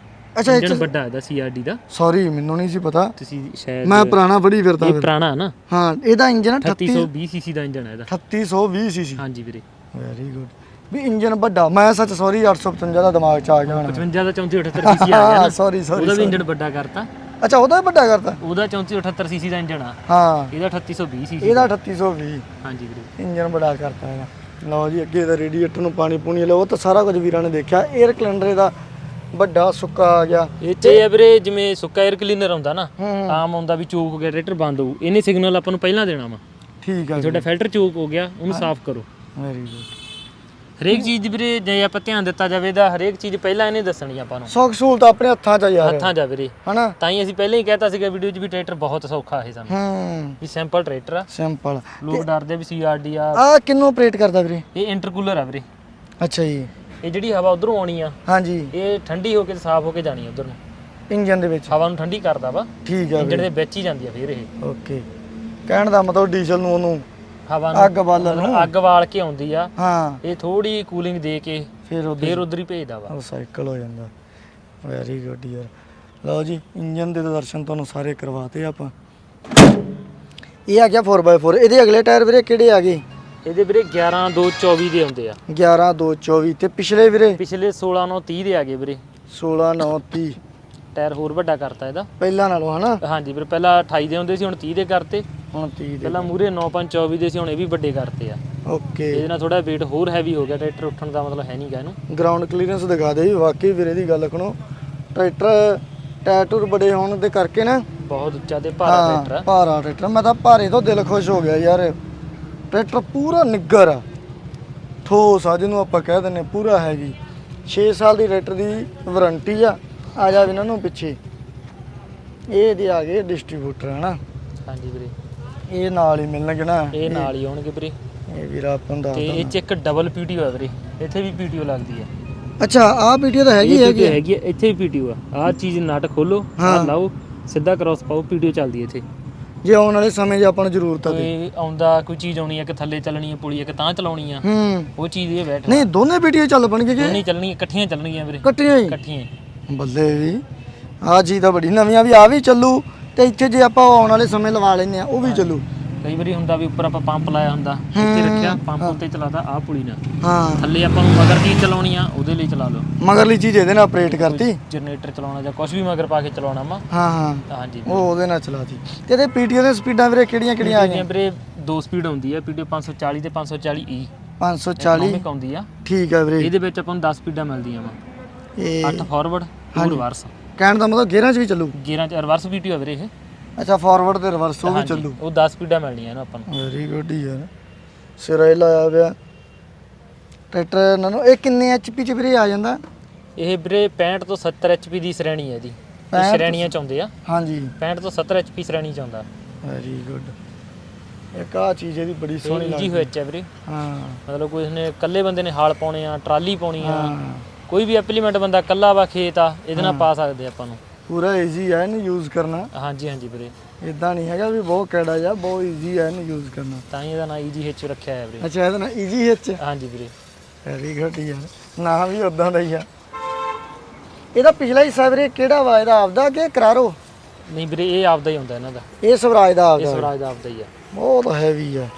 ਅੱਛਾ ਇੰਜਨ ਵੱਡਾ ਇਹਦਾ ਸੀਆਰਡੀ ਦਾ। ਸੌਰੀ ਮੈਨੂੰ ਨਹੀਂ ਸੀ ਪਤਾ। ਤੁਸੀਂ ਸ਼ਾਇਦ ਮੈਂ ਪੁਰਾਣਾ ਫੜੀ ਫਿਰਦਾ ਇਹ ਪੁਰਾਣਾ ਹੈ ਨਾ? ਹਾਂ ਇਹਦਾ ਇੰਜਨ 38 3820 ਸੀਸੀ ਦਾ ਇੰਜਨ ਹੈ ਇਹਦਾ। 3820 ਸੀਸੀ ਹਾਂਜੀ ਵੀਰੇ। ਵੈਰੀ ਗੁੱਡ ਵੀ ਇੰਜਨ ਵੱਡਾ ਮੈਂ ਸੱਚ ਸੌਰੀ 855 ਦਾ ਦਿਮਾਗ ਚ ਆ ਗਿਆ ਹੁਣ। 55 ਦਾ 3478 ਸੀਸੀ ਆ ਗਿਆ ਨਾ। [LAUGHS] ਸੌਰੀ ਸੌਰੀ ਉਹਦਾ ਵੀ ਇੰਜਨ ਵੱਡਾ ਕਰਤਾ। ਅੱਛਾ ਉਹਦਾ ਵੀ ਵੱਡਾ ਕਰਤਾ? ਉਹਦਾ 3478 ਸੀਸੀ ਦਾ ਇੰਜਨ ਆ। ਹਾਂ। ਇਹਦਾ 3820 ਸੀਸੀ ਇਹਦਾ 3820 ਹਾਂਜੀ ਵੀਰੇ। ਇੰਜਨ ਬੜਾ ਕਰਤਾ ਹੈਗਾ ਲਓ ਜੀ ਅੱਗੇ ਦਾ ਰੇਡੀਏਟਰ ਨੂੰ ਪਾਣੀ ਪੂਣੀ ਲਓ ਉਹ ਤਾਂ ਸਾਰਾ ਕੁਝ ਵੀਰਾਂ ਨੇ ਦੇਖਿਆ। 에ਅਰ ਕੈਲੰਡਰ ਇਹਦਾ ਵੱਡਾ ਸੁੱਕਾ ਆ ਗਿਆ। ਇਹ ਇਹ ਆ ਵੀਰੇ ਜਿਵੇਂ ਸੁੱਕਾ 에ਅਰ ਕਲੀਨਰ ਆਉਂਦਾ ਨਾ ਹੂੰ ਆਮ ਆਉਂਦਾ ਵੀ ਚੋਕ ਹੋ ਗਿਆ ਰੇਟਰ ਬੰਦ ਹੋਊ। ਇਹਨੇ ਸਿਗਨਲ ਆਪਾਂ ਨੂੰ ਪਹਿਲਾਂ ਦੇਣਾ ਵਾ। ਠੀਕ ਆ ਤੁਹਾਡਾ ਫਿਲਟਰ ਚੋਕ ਹੋ ਗਿਆ ਉਹਨੂੰ ਸਾਫ਼ ਕਰੋ। ਵੈਰੀ ਗੁੱਡ ਹਰੇਕ ਚੀਜ਼ ਦੀ ਵੀਰੇ ਜੇ ਆਪਾਂ ਧਿਆਨ ਦਿੱਤਾ ਜਾਵੇ ਤਾਂ ਹਰੇਕ ਚੀਜ਼ ਪਹਿਲਾਂ ਇਹਨੇ ਦੱਸਣੀ ਆਪਾਂ ਨੂੰ। ਸੌਖ ਸਹੂਲਤ ਆਪਣੇ ਹੱਥਾਂ 'ਚ ਆ ਯਾਰ। ਹੱਥਾਂ ਜਾ ਵੀਰੇ। ਹਨਾ? ਤਾਂ ਹੀ ਅਸੀਂ ਪਹਿਲਾਂ ਹੀ ਕਹਿਤਾ ਸੀਗਾ ਵੀਡੀਓ 'ਚ ਵੀ ਟਰੈਕਟਰ ਬਹੁਤ ਸੌਖਾ ਹੈ ਸਾਨੂੰ। ਹੂੰ। ਵੀ ਸਿੰਪਲ ਟਰੈਕਟਰ ਆ। ਸਿੰਪਲ ਲੋਕ ਡਰਦੇ ਵੀ ਸੀਆਰਡੀ ਆ ਆ ਕਿੰਨੂੰ ਆਪਰੇਟ ਕਰਦਾ ਵੀਰੇ? ਇਹ ਇੰਟਰਕੂਲਰ ਆ ਵੀਰੇ। ਅੱਛਾ ਜੀ। ਇਹ ਜਿਹੜੀ ਹਵਾ ਉਧਰੋਂ ਆਉਣੀ ਆ ਹਾਂਜੀ। ਇਹ ਠੰਡੀ ਹੋ ਕੇ ਤੇ ਸਾਫ਼ ਹੋ ਕੇ ਜਾਣੀ ਉਧਰ ਨੂੰ। ਇੰਜਨ ਦੇ ਵਿੱਚ। ਹਵਾ ਨੂੰ ਠੰਡੀ ਕਰਦਾ ਵਾ। ਠੀਕ ਆ ਵੀਰੇ ਦੇ ਵਿੱਚ ਹੀ ਜਾਂਦੀ ਆ ਫਿਰ ਇਹ। ਓਕੇ। ਕਹਿਣ ਦਾ ਮਤਲਬ ਡੀਜ਼ਲ ਨੂੰ ਉਹਨੂੰ ਹਵਾ ਨੂੰ ਅੱਗ ਬਾਲਣ ਨੂੰ। ਅੱਗ ਵਾਲ ਕੇ ਆਉਂਦੀ ਆ। ਹਾਂ। ਇਹ ਥੋੜੀ ਕੂਲਿੰਗ ਦੇ ਕੇ ਫਿਰ ਫਿਰ ਉਧਰ ਹੀ ਭੇਜਦਾ ਵਾ। ਉਹ ਸਾਈਕਲ ਹੋ ਜਾਂਦਾ। ਵੈਰੀ ਗੁੱਡ ਯਾਰ ਲਓ ਜੀ ਇੰਜਨ ਦੇ ਦਰਸ਼ਨ ਤੁਹਾਨੂੰ ਸਾਰੇ ਕਰਵਾਤੇ ਆਪਾਂ। ਇਹ ਆ ਗਿਆ 4x4 ਇਹਦੇ ਅਗਲੇ ਟਾਇਰ ਵੀਰੇ ਕਿਹੜੇ ਆ ਗਏ? ਇਹਦੇ ਵੀਰੇ 11 2 24 ਦੇ ਆਉਂਦੇ ਆ। 11 2 24 ਤੇ ਪਿਛਲੇ ਵੀਰੇ? ਪਿਛਲੇ 16 9 30 ਦੇ ਆ ਗਏ ਵੀਰੇ। 16 9 30 ਟਾਇਰ ਹੋਰ ਵੱਡਾ ਕਰਤਾ ਇਹਦਾ। ਪਹਿਲਾਂ ਨਾਲੋਂ ਹਨਾ? ਹਾਂਜੀ ਵੀਰੇ ਪਹਿਲਾਂ 28 ਦੇ ਹੁੰਦੇ ਸੀ ਹੁਣ 30 ਦੇ ਕਰਤੇ। ਹੁਣ 30 ਦੇ। ਪਹਿਲਾਂ ਮੂਰੇ 9.24 ਦੇ ਸੀ ਹੁਣ ਇਹ ਵੀ ਵੱਡੇ ਕਰਤੇ ਆ। ਓਕੇ। ਇਹਦੇ ਨਾਲ ਥੋੜਾ weight ਹੋਰ ਹੈਵੀ ਹੋ ਗਿਆ ਟਰੈਕਟਰ ਉੱਠਣ ਦਾ ਮਤਲਬ ਹੈ ਨਹੀਂਗਾ ਇਹਨੂੰ। ਗਰਾਊਂਡ ਕਲੀਅਰੈਂਸ ਦਿਖਾ ਦੇ ਵੀ ਵਾਕਈ ਵੀਰੇ ਦੀ ਗੱਲ ਸੁਣੋ। ਟਰੈਕਟਰ ਟਾਇਰ ਬੜੇ ਹੋਣ ਦੇ ਕਰਕੇ ਨਾ ਬਹੁਤ ਉੱਚਾ ਤੇ ਭਾਰਾ ਟਰੈਕਟਰ ਭਾਰਾ ਟਰੈਕਟਰ। ਮੈਂ ਤਾਂ ਭਾਰੇ ਤੋਂ ਦਿਲ ਖੁਸ਼ ਹੋ ਗਿਆ ਯਾਰ। ਟਰੈਕਟਰ ਪੂਰਾ ਨਿੱਗਰ ਆ। ਠੋਸ ਆ ਜਿਹਨੂੰ ਆਪਾਂ ਕਹਿ ਦਿੰਨੇ ਪੂਰਾ ਹੈਗੀ। 6 ਸਾਲ ਦੀ ਟਰੈਕਟਰ ਦੀ ਵਾਰੰਟੀ ਆ ਆ ਜਾ ਇਹਨਾਂ ਨੂੰ ਪਿੱਛੇ। ਇਹ ਇਹਦੇ ਆ ਗਏ ਡਿਸਟ੍ਰੀਬਿਊਟਰ ਹਨਾ? ਹਾਂਜੀ ਵੀਰੇ। ਇਹ ਨਾਲ ਹੀ ਮਿਲਣਗੇ ਨਾ। ਇਹ ਨਾਲ ਹੀ ਆਉਣਗੇ ਵੀਰੇ। ਇਹ ਵੀਰਾ ਆਪਾਂ ਦੱਸ ਤੇ ਇਹ ਚ ਇੱਕ ਡਬਲ ਪੀਟੀਓ ਹੈ ਵੀਰੇ। ਇੱਥੇ ਵੀ ਪੀਟੀਓ ਲੱਗਦੀ ਹੈ ਅੱਛਾ ਆਹ ਵੀਡੀਓ ਤਾਂ ਹੈਗੀ ਹੈਗੀ ਆ। ਹੈਗੀ ਇੱਥੇ ਵੀ ਪੀਟੀਓ ਆ। ਆਹ ਚੀਜ਼ ਨਟ ਖੋਲੋ। ਆਹ ਲਾਓ ਸਿੱਧਾ ਕ੍ਰਾਸ ਪਾਓ ਪੀਟੀਓ ਚੱਲਦੀ ਇੱਥੇ। ਜੇ ਆਉਣ ਵਾਲੇ ਸਮੇਂ 'ਚ ਆਪਾਂ ਨੂੰ ਜ਼ਰੂਰਤ ਆ ਤੇ। ਕੋਈ ਆਉਂਦਾ ਕੋਈ ਚੀਜ਼ ਆਉਣੀ ਹੈ ਕਿ ਥੱਲੇ ਚੱਲਣੀ ਹੈ ਪੁਲੀ ਕਿ ਤਾਂ ਚਲਾਉਣੀ ਆ ਹੂੰ। ਉਹ ਚੀਜ਼ ਇਹ ਬੈਠ ਨਹੀਂ ਦੋਨੇ ਵੀਡੀਓ ਚੱਲ ਪਣਗੇ ਕਿ? ਨਹੀਂ ਚੱਲਣੀ ਇਕੱਠੀਆਂ ਚੱਲਣਗੀਆਂ ਵੀਰੇ। ਇਕੱਠੀਆਂ ਹੀ? ਇਕੱਠੀਆਂ ਹੀ। ਬੱਲੇ ਵੀ ਆਹ ਚੀਜ਼ ਤਾਂ ਬੜੀ ਨਵੀਆਂ ਵੀ ਆ ਵੀ ਚੱਲੂ ਤੇ ਇੱਥੇ ਜੇ ਆਪਾਂ ਆਉਣ ਵਾਲੇ ਸਮੇਂ ਲਵਾ ਲੈਨੇ ਆ ਉਹ ਵੀ ਚੱਲੂ। ਕਈ ਵਾਰੀ ਹੁੰਦਾ ਵੀ ਉੱਪਰ ਆਪਾਂ ਪੰਪ ਲਾਇਆ ਹੁੰਦਾ ਇੱਥੇ ਰੱਖਿਆ ਪੰਪ ਉੱਤੇ ਚਲਾਦਾ ਆਹ ਪੁਲੀ ਨਾਲ। ਹਾਂ। ਥੱਲੇ ਆਪਾਂ ਨੂੰ ਮਗਰ ਚੀਜ਼ ਚਲਾਉਣੀ ਆ ਉਹਦੇ ਲਈ ਚਲਾ ਲਓ। ਮਗਰਲੀ ਚੀਜ਼ ਇਹਦੇ ਨਾਲ ਆਪਰੇਟ ਕਰਤੀ? ਜਨਰੇਟਰ ਚਲਾਉਣਾ ਜਾਂ ਕੁਝ ਵੀ ਮਗਰ ਪਾ ਕੇ ਚਲਾਉਣਾ ਵਾ। ਹਾਂ ਹਾਂ। ਹਾਂਜੀ। ਉਹ ਉਹਦੇ ਨਾਲ ਚਲਾਤੀ। ਤੇ ਇਹਦੇ ਪੀਟੀਓ ਦੇ ਸਪੀਡਾਂ ਵੀਰੇ ਕਿਹੜੀਆਂ ਕਿਹੜੀਆਂ ਆ ਗਈਆਂ? ਵੀਰੇ ਦੋ ਸਪੀਡ ਆਉਂਦੀ ਹੈ ਪੀਡੀਓ 540 ਤੇ 540 ਈ। 540 ਇਕਨੋਮਿਕ ਆਉਂਦੀ ਆ। ਠੀਕ ਹੈ ਵੀਰੇ। ਇਹਦੇ ਵਿੱਚ ਆਪਾਂ ਨੂੰ 10 ਸਪੀਡਾਂ ਮਿਲਦੀਆਂ ਵਾ। ਇਹ 8 ਫਾਰਵਰਡ 2 ਰਿਵਰਸ ਕਹਿਣ ਦਾ ਮਤਲਬ ਗੇਅਰਾਂ 'ਚ ਵੀ ਚੱਲੂ? ਗੇਅਰਾਂ ਚ ਰਿਵਰਸ ਪੀਟੀਓ ਵੀਰੇ ਇਹ। ਅੱਛਾ ਫਾਰਵਰਡ ਤੇ ਰਿਵਰਸ ਉਹ ਵੀ ਹਾਂਜੀ, ਚੱਲੂ। ਉਹ 10 ਸਪੀਡਾਂ ਮਿਲਣੀਆਂ ਇਹਨੂੰ ਆਪਾਂ ਨੂੰ। ਵੈਰੀ ਗੁੱਡ ਯਾਰ ਸਿਰਾ ਲਾਇਆ ਪਿਆ ਟਰੈਕਟਰ ਇਹਨਾਂ ਨੂੰ ਇਹ ਕਿੰਨੇ ਐਚਪੀ 'ਚ ਵੀਰੇ ਆ ਜਾਂਦਾ? ਇਹ ਵੀਰੇ 65 ਤੋਂ 70 ਐਚਪੀ ਦੀ ਸ਼੍ਰੇਣੀ ਹੈ ਜੀ ਇਹ 65 ਸ਼੍ਰੇਣੀਆਂ ਚ ਆਉਂਦੇ ਆ। ਹਾਂਜੀ। 65 ਤੋਂ 70 ਐਚਪੀ ਸ਼੍ਰੇਣੀ ਚ ਆਉਂਦਾ। ਵੈਰੀ ਗੁੱਡ ਇੱਕ ਆ ਚੀਜ਼ ਇਹਦੀ ਬੜੀ ਸੋਹਣੀ ਇਹ ਜੀ ਲੱਗਦੀ ਹੋਇਆ ਵੀਰੇ। ਹਾਂ। ਮਤਲਬ ਕੋਈ ਨੇ ਇਕੱਲੇ ਬੰਦੇ ਨੇ ਹਾਲ ਪਾਉਣੇ ਆ ਟਰਾਲੀ ਪਾਉਣੀ ਆ। ਹਾਂ। ਕੋਈ ਵੀ ਐਪਲੀਮੈਂਟ ਬੰਦਾ ਇਕੱਲਾ ਵਾ ਖੇਤ ਆ ਇਹਦੇ ਨਾਲ ਪਾ ਸਕਦੇ ਆਪਾਂ ਨੂੰ। ਪੂਰਾ ਈਜ਼ੀ ਹੈ ਇਹਨੂੰ ਯੂਜ਼ ਕਰਨਾ। ਹਾਂਜੀ ਹਾਂਜੀ ਵੀਰੇ। ਇਦਾਂ ਨਹੀਂ ਹੈਗਾ ਵੀ ਬਹੁਤ ਕਿਹੜਾ ਜਾਂ ਬਹੁਤ ਈਜ਼ੀ ਹੈ ਇਹਨੂੰ ਯੂਜ਼ ਕਰਨਾ। ਤਾਂ ਹੀ ਇਹਦਾ ਨਾਂ ਈਜੀ ਹਿੱਚ ਰੱਖਿਆ ਹੈ ਵੀਰੇ। ਅੱਛਾ ਇਹਦਾ ਨਾ ਈਜ਼ੀ ਹਿੱਚ ਹਾਂਜੀ ਵੀਰੇ। ਵੈਰੀ ਗੁੱਡ ਯਾਰ। ਨਾ ਵੀ ਉਦਾਂ ਦਾ ਹੀ ਆ। ਇਹਦਾ ਪਿਛਲਾ ਹਿੱਸਾ ਵੀਰੇ ਕਿਹੜਾ ਵਾ? ਇਹਦਾ ਆਪਦਾ ਕਿ ਕਰਾਰੋ? ਨਹੀਂ ਵੀਰੇ ਇਹ ਆਪਦਾ ਹੀ ਹੁੰਦਾ ਇਹਨਾਂ ਦਾ। ਇਹ ਸਵਰਾਜ ਦਾ ਇਹ ਆਪਦਾ। ਸਵਰਾਜ ਦਾ ਆਪਦਾ ਹੀ ਆ। ਬਹੁਤ ਹੈਵੀ ਆ।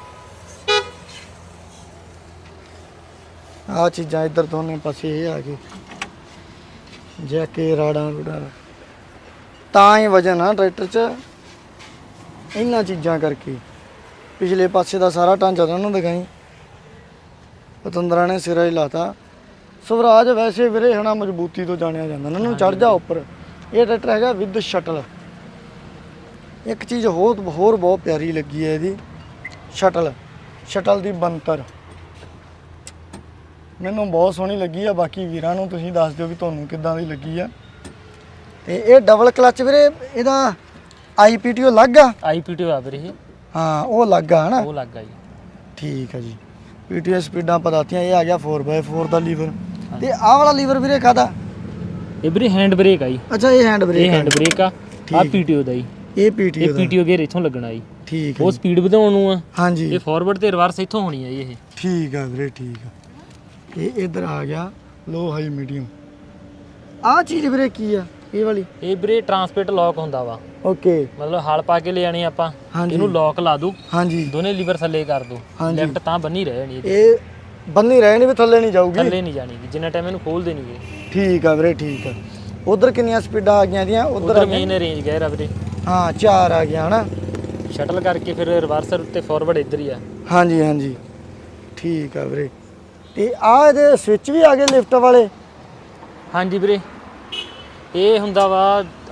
ਆ ਚੀਜ਼ਾਂ ਇੱਧਰ ਦੋਨੇ ਪਾਸੇ ਇਹ ਆ ਗਏ। ਜੈਕੇ ਰਾੜਾਂ ਰੂੜਾਂ। ਤਾਂ ਹੀ ਵਜਨ ਆ ਟਰੈਕਟਰ 'ਚ ਇਹਨਾਂ ਚੀਜ਼ਾਂ ਕਰਕੇ। ਪਿਛਲੇ ਪਾਸੇ ਦਾ ਸਾਰਾ ਢਾਂਚਾ ਤਾਂ ਉਹਨੂੰ ਦਿਖਾਈ। ਪਤੰਦਰਾਂ ਨੇ ਸਿਰਾ ਹੀ ਲਾਤਾ। ਸਵਰਾਜ ਵੈਸੇ ਵੀਰੇ ਹਨਾ ਮਜ਼ਬੂਤੀ ਤੋਂ ਜਾਣਿਆ ਜਾਂਦਾ। ਇਹਨਾਂ ਨੂੰ ਚੜ ਜਾ ਉੱਪਰ। ਇਹ ਟਰੈਕਟਰ ਹੈਗਾ ਵਿਦ ਸ਼ਟਲ। ਇੱਕ ਚੀਜ਼ ਹੋਰ ਹੋਰ ਬਹੁਤ ਪਿਆਰੀ ਲੱਗੀ ਹੈ ਇਹਦੀ। ਸ਼ਟਲ। ਸ਼ਟਲ ਦੀ ਬੰਤਰ ਮੈਨੂੰ ਬਹੁਤ ਸੋਹਣੀ ਲੱਗੀ ਆ। ਬਾਕੀ ਵੀਰਾਂ ਨੂੰ ਤੁਸੀਂ ਦੱਸ ਦਿਓ ਵੀ ਤੁਹਾਨੂੰ ਕਿੱਦਾਂ ਦੀ ਲੱਗੀ ਆ। ਤੇ ਇਹ ਡਬਲ ਕਲਚ ਵੀਰੇ ਇਹਦਾ ਆਈਪੀਟੀਓ ਲੱਗ ਆ? ਆਈਪੀਟੀਓ ਆ ਵੀਰੇ ਇਹ। ਹਾਂ ਉਹ ਲੱਗ ਆ ਹਨਾ? ਉਹ ਲੱਗਾ ਜੀ। ਠੀਕ ਆ ਜੀ। ਪੀਟੀਓ ਸਪੀਡਾਂ ਪਤਾਤੀਆਂ ਇਹ ਆ ਗਿਆ 4x4 ਦਾ ਲੀਵਰ ਤੇ ਆਹ ਵਾਲਾ ਲੀਵਰ ਵੀਰੇ ਕਾਦਾ ਇਹ ਵੀਰੇ ਹੈਂਡ ਬ੍ਰੇਕ ਆ ਜੀ। ਅੱਛਾ ਇਹ ਹੈਂਡ ਇਹ ਬ੍ਰੇਕ ਹੈਂਡ ਬ੍ਰੇਕ ਆ। ਆ ਠੀਕ। ਪੀਟੀਓ ਦਾ ਜੀ। ਇਹ ਪੀਟੀਓ ਇਹ ਦਾ। ਪੀਟੀਓ ਗੇਅਰ ਇੱਥੋਂ ਲੱਗਣਾ ਜੀ। ਠੀਕ ਹੈ ਉਹ ਸਪੀਡ ਵਧਾਉਣ ਨੂੰ ਆ। ਹਾਂਜੀ। ਇਹ ਫਾਰਵਰਡ ਤੇ ਰਿਵਰਸ ਇੱਥੋਂ ਹੋਣੀ ਆ ਜੀ ਇਹ। ਠੀਕ ਆ ਵੀਰੇ ਠੀਕ ਆ। ਇਹ ਇਧਰ ਆ ਗਿਆ ਲੋ ਹਾਈ ਮੀਡੀਅਮ ਆਹ ਚੀਜ਼ ਵੀਰੇ ਕੀ ਆ? ਇਹ ਵਾਲੀ? ਇਹ ਵੀਰੇ ਟਰਾਂਸਪੋਰਟ ਲੌਕ ਹੁੰਦਾ ਵਾ। ਓਕੇ ਮਤਲਬ ਹਲ ਪਾ ਕੇ ਲੈ ਆਪਾਂ। ਹਾਂਜੀ। ਇਹਨੂੰ ਲੌਕ ਲਾ ਦੋ। ਹਾਂਜੀ। ਦੋਨੇ ਲੀਵਰ ਥੱਲੇ ਕਰ ਦੋ। ਹਾਂਜੀ। ਲੈਫਟ ਤਾਂ ਬੰਨੀ ਰਹਿ ਜਾਣੀ ਇਹਦੀ, ਇਹ ਬੰਨੀ ਰਹਿ ਨਹੀਂ ਵੀ ਥੱਲੇ ਨਹੀਂ ਜਾਊਗੀ? ਥੱਲੇ ਨਹੀਂ ਜਾਣੀ ਗੀ, ਜਿੰਨਾ ਟਾਈਮ ਇਹਨੂੰ ਖੋਲਦੇ ਨਹੀਂਗੇ ਠੀਕ ਆ ਵੀਰੇ ਠੀਕ ਆ। ਉਧਰ ਕਿੰਨੀਆਂ ਸਪੀਡਾਂ ਆ ਗਈਆਂ ਦੀਆਂ ਉਧਰ ਉਧਰ ਮੇਨ ਰੇਂਜ ਗਏ ਰਾ ਵੀਰੇ। ਹਾਂ ਚਾਰ ਆ ਗਿਆ ਹਨਾ? ਸ਼ਟਲ ਕਰਕੇ ਫਿਰ ਰਿਵਰਸਰ ਤੇ ਫਾਰਵਰਡ ਇੱਧਰ ਹੀ ਆ। ਹਾਂਜੀ ਹਾਂਜੀ। ਠੀਕ ਆ ਵੀਰੇ। ਤੇ ਆ ਇਹਦੇ ਸਵਿਚ ਵੀ ਆ ਗਏ ਲਿਫਟ ਵਾਲੇ? ਹਾਂਜੀ ਵੀਰੇ। ਇਹ ਹੁੰਦਾ ਵਾ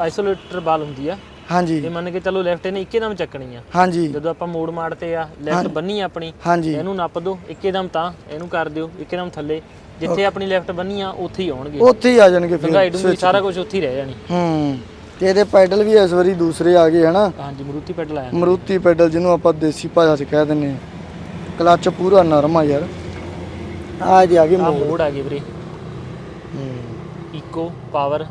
ਆਈਸੋਲੇਟਰ ਬਾਲ ਹੁੰਦੀ ਆ। ਹਾਂਜੀ। ਇਹ ਮੰਨ ਕੇ ਚੱਲੋ ਲੈਫਟ ਇਹਨੇ ਇੱਕੇਦਮ ਚੱਕਣੀ ਆ। ਹਾਂਜੀ। ਜਦੋਂ ਆਪਾਂ ਮੋੜ ਮਾਰਤੇ ਆ ਲੈਫਟ ਬੰਨੀ ਆ ਆਪਣੀ ਹਾਂਜੀ। ਇਹਨੂੰ ਨੱਪ ਦੋ ਇੱਕੇਦਮ ਤਾਂ ਇਹਨੂੰ ਕਰ ਦਿਓ ਇੱਕੇਦਮ ਥੱਲੇ। ਜਿੱਥੇ ਆਪਣੀ ਲੈਫਟ ਬੰਨੀ ਆ ਉੱਥੇ ਹੀ ਆਉਣਗੇ। ਉੱਥੇ ਹੀ ਆ ਜਾਣਗੇ ਫਿਰ। ਡੰਗਾਈ ਡੂੰਗੀ ਸਾਰਾ ਕੁਝ ਉੱਥੇ ਹੀ ਰਹਿ ਜਾਣੀ। ਹੂੰ। ਤੇ ਇਹਦੇ ਪੈਡਲ ਵੀ ਇਸ ਵਾਰੀ ਦੂਸਰੇ ਆ ਗਏ ਹਨਾ? ਹਾਂਜੀ ਮਰੂਤੀ ਪੈਡਲ ਆਇਆ। ਮਰੂਤੀ ਪੈਡਲ ਜਿਹਨੂੰ ਆਪਾਂ ਦੇਸੀ ਭਾਸ਼ਾ 'ਚ ਕਹਿ ਦਿੰਨੇ ਆ ਕਲੱਚ ਪੂਰਾ ਨਰਮ ਆ ਯਾਰ। ਆ ਜੀ ਆ ਗਏ ਆ ਮੋੜ। ਆ ਗਏ ਵੀਰੇ। ਇਕੋ ਪਾਵਰ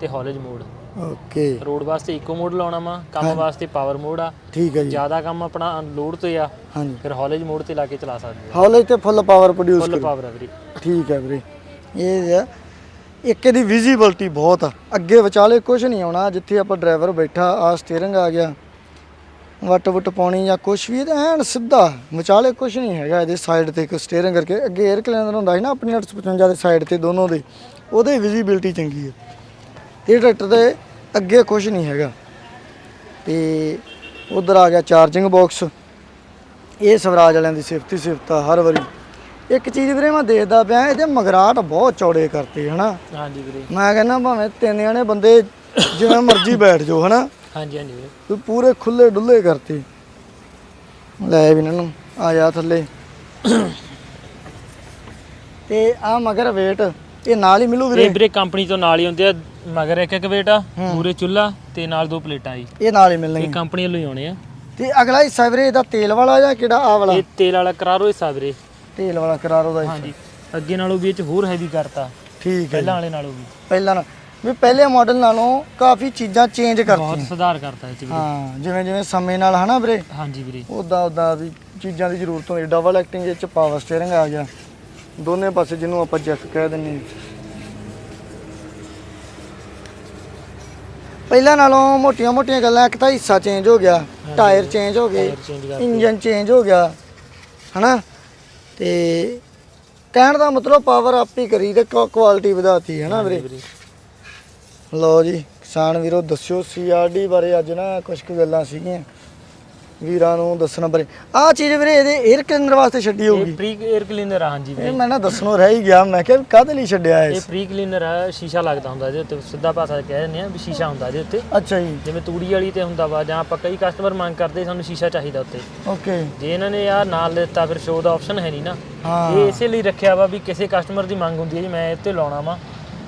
ਤੇ ਹੌਲੇਜ ਮੋਡ ਓਕੇ ਰੋਡ ਵਾਸਤੇ ਇਕੋ ਮੋਡ ਲਾਉਣਾ ਵਾ ਕੰਮ ਵਾਸਤੇ ਪਾਵਰ ਮੋਡ ਆ। ਠੀਕ ਹੈ ਜੀ। ਜ਼ਿਆਦਾ ਕੰਮ ਆਪਣਾ ਲੋਡ ਤੇ ਆ ਹਾਂਜੀ। ਫਿਰ ਹੌਲੇਜ ਮੋਡ ਤੇ ਲਾ ਕੇ ਚਲਾ ਸਕਦੇ ਆ। ਹੌਲੇਜ ਤੇ full power produce full power ਆ ਵੀਰੇ। ਠੀਕ ਹੈ ਵੀਰੇ। ਇਹ ਆ ਇੱਕ ਇਹਦੀ ਵਿਜ਼ੀਬਿਲਟੀ ਬਹੁਤ ਆ। ਅੱਗੇ ਵਿਚਾਲੇ ਕੁਝ ਨਹੀਂ ਆਉਣਾ ਜਿੱਥੇ ਆਪਾਂ ਡਰਾਈਵਰ ਬੈਠਾ ਆ ਸਟੀਅਰਿੰਗ ਆ ਗਿਆ। ਵੱਟ ਵੁੱਟ ਪਾਉਣੀ ਜਾਂ ਕੁਝ ਵੀ ਐਨ ਸਿੱਧਾ। ਵਿਚਾਲੇ ਕੁਝ ਨਹੀਂ ਹੈਗਾ ਇਹਦੇ ਸਾਈਡ ਤੇ ਇੱਕ ਸਟੀਅਰਿੰਗ ਕਰਕੇ। ਅੱਗੇ 에ਅਰ ਕਲੈਂਡਰ ਹੁੰਦਾ ਸੀ ਨਾ ਆਪਣੀ 855 ਦੇ ਸਾਈਡ ਤੇ ਦੋਨੋਂ ਦੇ। ਉਹਦੇ ਵਿਜ਼ੀਬਿਲਟੀ ਚੰਗੀ ਹੈ ਇਹ ਟਰੈਕਟਰ ਦੇ ਅੱਗੇ ਕੁਝ ਨਹੀਂ ਹੈਗਾ। ਤੇ ਉਧਰ ਆ ਗਿਆ ਚਾਰਜਿੰਗ ਬਾਕਸ ਇਹ ਸਵਰਾਜ ਵਾਲਿਆਂ ਦੀ ਸਿਫਤ ਹੀ ਸਿਫਤ ਆ ਹਰ ਵਾਰੀ। ਇੱਕ ਚੀਜ਼ ਵੀਰੇ ਮੈਂ ਦੇਖਦਾ ਪਿਆ ਇਹਦੇ ਮਗਰਾਟ ਬਹੁਤ ਚੌੜੇ ਕਰਤੇ ਹਨਾ? ਹਾਂਜੀ ਵੀਰੇ। ਮੈਂ ਕਹਿੰਦਾ ਭਾਵੇਂ ਤਿੰਨ ਜਣੇ ਬੰਦੇ ਜਿਵੇਂ ਮਰਜ਼ੀ ਬੈਠ ਜਾਓ ਹਨਾ? ਹਾਂਜੀ ਹਾਂਜੀ ਵੀਰੇ। ਵੀ ਪੂਰੇ ਖੁੱਲੇ ਡੁੱਲੇ ਕਰਤੇ। ਲੈ ਵੀ ਇਹਨਾਂ ਨੂੰ ਆ ਜਾ ਥੱਲੇ। ਤੇ ਆ ਮਗਰ ਵੇਟ ਇਹ ਨਾਲ ਹੀ ਮਿਲੂ ਵੀਰੇ? ਇਹ ਵੀਰੇ ਕੰਪਨੀ ਤੋਂ ਨਾਲ ਹੀ ਹੁੰਦੇ ਆ ਮਗਰ ਇੱਕ ਇੱਕ ਵੇਟਾ ਮੂਰੇ ਚੁੱਲਾ ਤੇ ਨਾਲ ਦੋ ਪਲੇਟਾਂ ਜੀ। ਇਹ ਨਾਲ ਹੀ ਮਿਲਣਗੇ ਇਹ ਕੰਪਨੀ ਵੱਲੋਂ ਹੀ ਆਉਣੇ ਆ। ਤੇ ਅਗਲਾ ਹਿੱਸਾ ਵੀਰੇ ਇਹਦਾ ਤੇਲ ਵਾਲਾ ਜਾਂ ਕਿਹੜਾ ਆ ਵਾਲਾ? ਇਹ ਤੇਲ ਵਾਲਾ ਕਰਾਰੋ ਹਿੱਸਾ ਵੀਰੇ। ਤੇਲ ਵਾਲਾ ਕਰਾਰੋ ਦਾ ਹਿੱਸਾ। ਹਾਂਜੀ ਅੱਗੇ ਨਾਲੋਂ ਵੀ ਇਹ ਚ ਹੋਰ ਹੈਵੀ ਕਰਤਾ। ਠੀਕ ਹੈ ਪਹਿਲਾਂ ਵਾਲੇ ਨਾਲੋਂ ਵੀ। ਪਹਿਲਾਂ ਨਾ ਵੀ ਪਹਿਲੇ ਮਾਡਲ ਨਾਲੋਂ ਕਾਫੀ ਚੀਜ਼ਾਂ ਚੇਂਜ ਕਰਤੀਆਂ। ਬਹੁਤ ਸੁਧਾਰ ਕਰਤਾ ਇਹ ਚ ਵੀਰੇ। ਹਾਂ ਜਿਵੇਂ ਜਿਵੇਂ ਸਮੇਂ ਨਾਲ ਹਨਾ ਵੀਰੇ? ਹਾਂਜੀ ਵੀਰੇ। ਉਦਾਂ ਉਦਾਂ ਵੀ ਚੀਜ਼ਾਂ ਦੀ ਜ਼ਰੂਰਤ ਹੁੰਦੀ। ਡਬਲ ਐਕਟਿੰਗ ਵਿੱਚ ਪਾਵਰ ਸਟੀਅਰਿੰਗ ਆ ਗਿਆ। ਦੋਨੇ ਪਾਸੇ ਜਿਹਨੂੰ ਆਪਾਂ ਜੈਕ ਕਹਿ ਦਿੰਨੇ। ਪਹਿਲਾਂ ਨਾਲੋਂ ਮੋਟੀਆਂ ਮੋਟੀਆਂ ਗੱਲਾਂ ਇੱਕ ਤਾਂ ਹਿੱਸਾ ਚੇਂਜ ਹੋ ਗਿਆ ਟਾਇਰ ਚੇਂਜ ਹੋ ਗਏ ਇੰਜਨ ਚੇਂਜ ਹੋ ਗਿਆ ਹਨਾ? ਤੇ ਕਹਿਣ ਦਾ ਮਤਲਬ ਪਾਵਰ ਅਪ ਹੀ ਕਰੀ ਤੇ ਕੁਆਲਿਟੀ ਵਧਾਤੀ ਹਨਾ ਵੀਰੇ? ਲਓ ਜੀ ਕਿਸਾਨ ਵੀਰੋ ਦੱਸਿਓ ਸੀਆਰਡੀ ਬਾਰੇ ਅੱਜ ਨਾ ਕੁਝ ਕੁ ਗੱਲਾਂ ਸੀਗੀਆਂ। ਵੀਰਾਂ ਨੂੰ ਦੱਸਣਾ ਬਾਰੇ ਆਹ ਚੀਜ਼ ਵੀਰੇ ਇਹਦੇ 에ਅਰ ਕਲੀਨਰ ਵਾਸਤੇ ਛੱਡੀ ਇਹ ਹੋਊਗੀ। ਪ੍ਰੀ 에ਅਰ ਕਲੀਨਰ ਆ ਹਾਂਜੀ ਇਹ ਵੀਰੇ। ਮੈਂ ਨਾ ਦੱਸਣੋਂ ਰਹਿ ਹੀ ਗਿਆ ਮੈਂ ਕਿਹਾ ਕਾਹਦੇ ਲਈ ਛੱਡਿਆ ਇਹ ਇਸ? ਪ੍ਰੀ ਕਲੀਨਰ ਆ ਸ਼ੀਸ਼ਾ ਲੱਗਦਾ ਹੁੰਦਾ ਇਹਦੇ ਉੱਤੇ ਸਿੱਧਾ ਭਾਸ਼ਾ ਕਹਿ ਦਿੰਦੇ ਆ ਵੀ ਸ਼ੀਸ਼ਾ ਹੁੰਦਾ ਇਹਦੇ ਉੱਤੇ। ਅੱਛਾ ਜੀ। ਜਿਵੇਂ ਤੂੜੀ ਵਾਲੀ ਤੇ ਹੁੰਦਾ ਵਾ ਜਾਂ ਆਪਾਂ ਕਈ ਕਸਟਮਰ ਮੰਗ ਕਰਦੇ ਸਾਨੂੰ ਸ਼ੀਸ਼ਾ ਚਾਹੀਦਾ ਉੱਤੇ। ਓਕੇ। ਜੇ ਇਹਨਾਂ ਨੇ ਯਾਰ ਨਾਲ ਦਿੱਤਾ ਫਿਰ ਸ਼ੋਅ ਦਾ ਆਪਸ਼ਨ ਹੈ ਨਹੀਂ ਨਾ। ਹਾਂ। ਇਹ ਇਸੇ ਲਈ ਰੱਖਿਆ ਵਾ ਵੀ ਕਿਸੇ ਕਸਟਮਰ ਦੀ ਮੰਗ ਹੁੰਦੀ ਹੈ ਜੀ ਮੈਂ ਇੱਥੇ ਲਾਉਣਾ ਵਾ।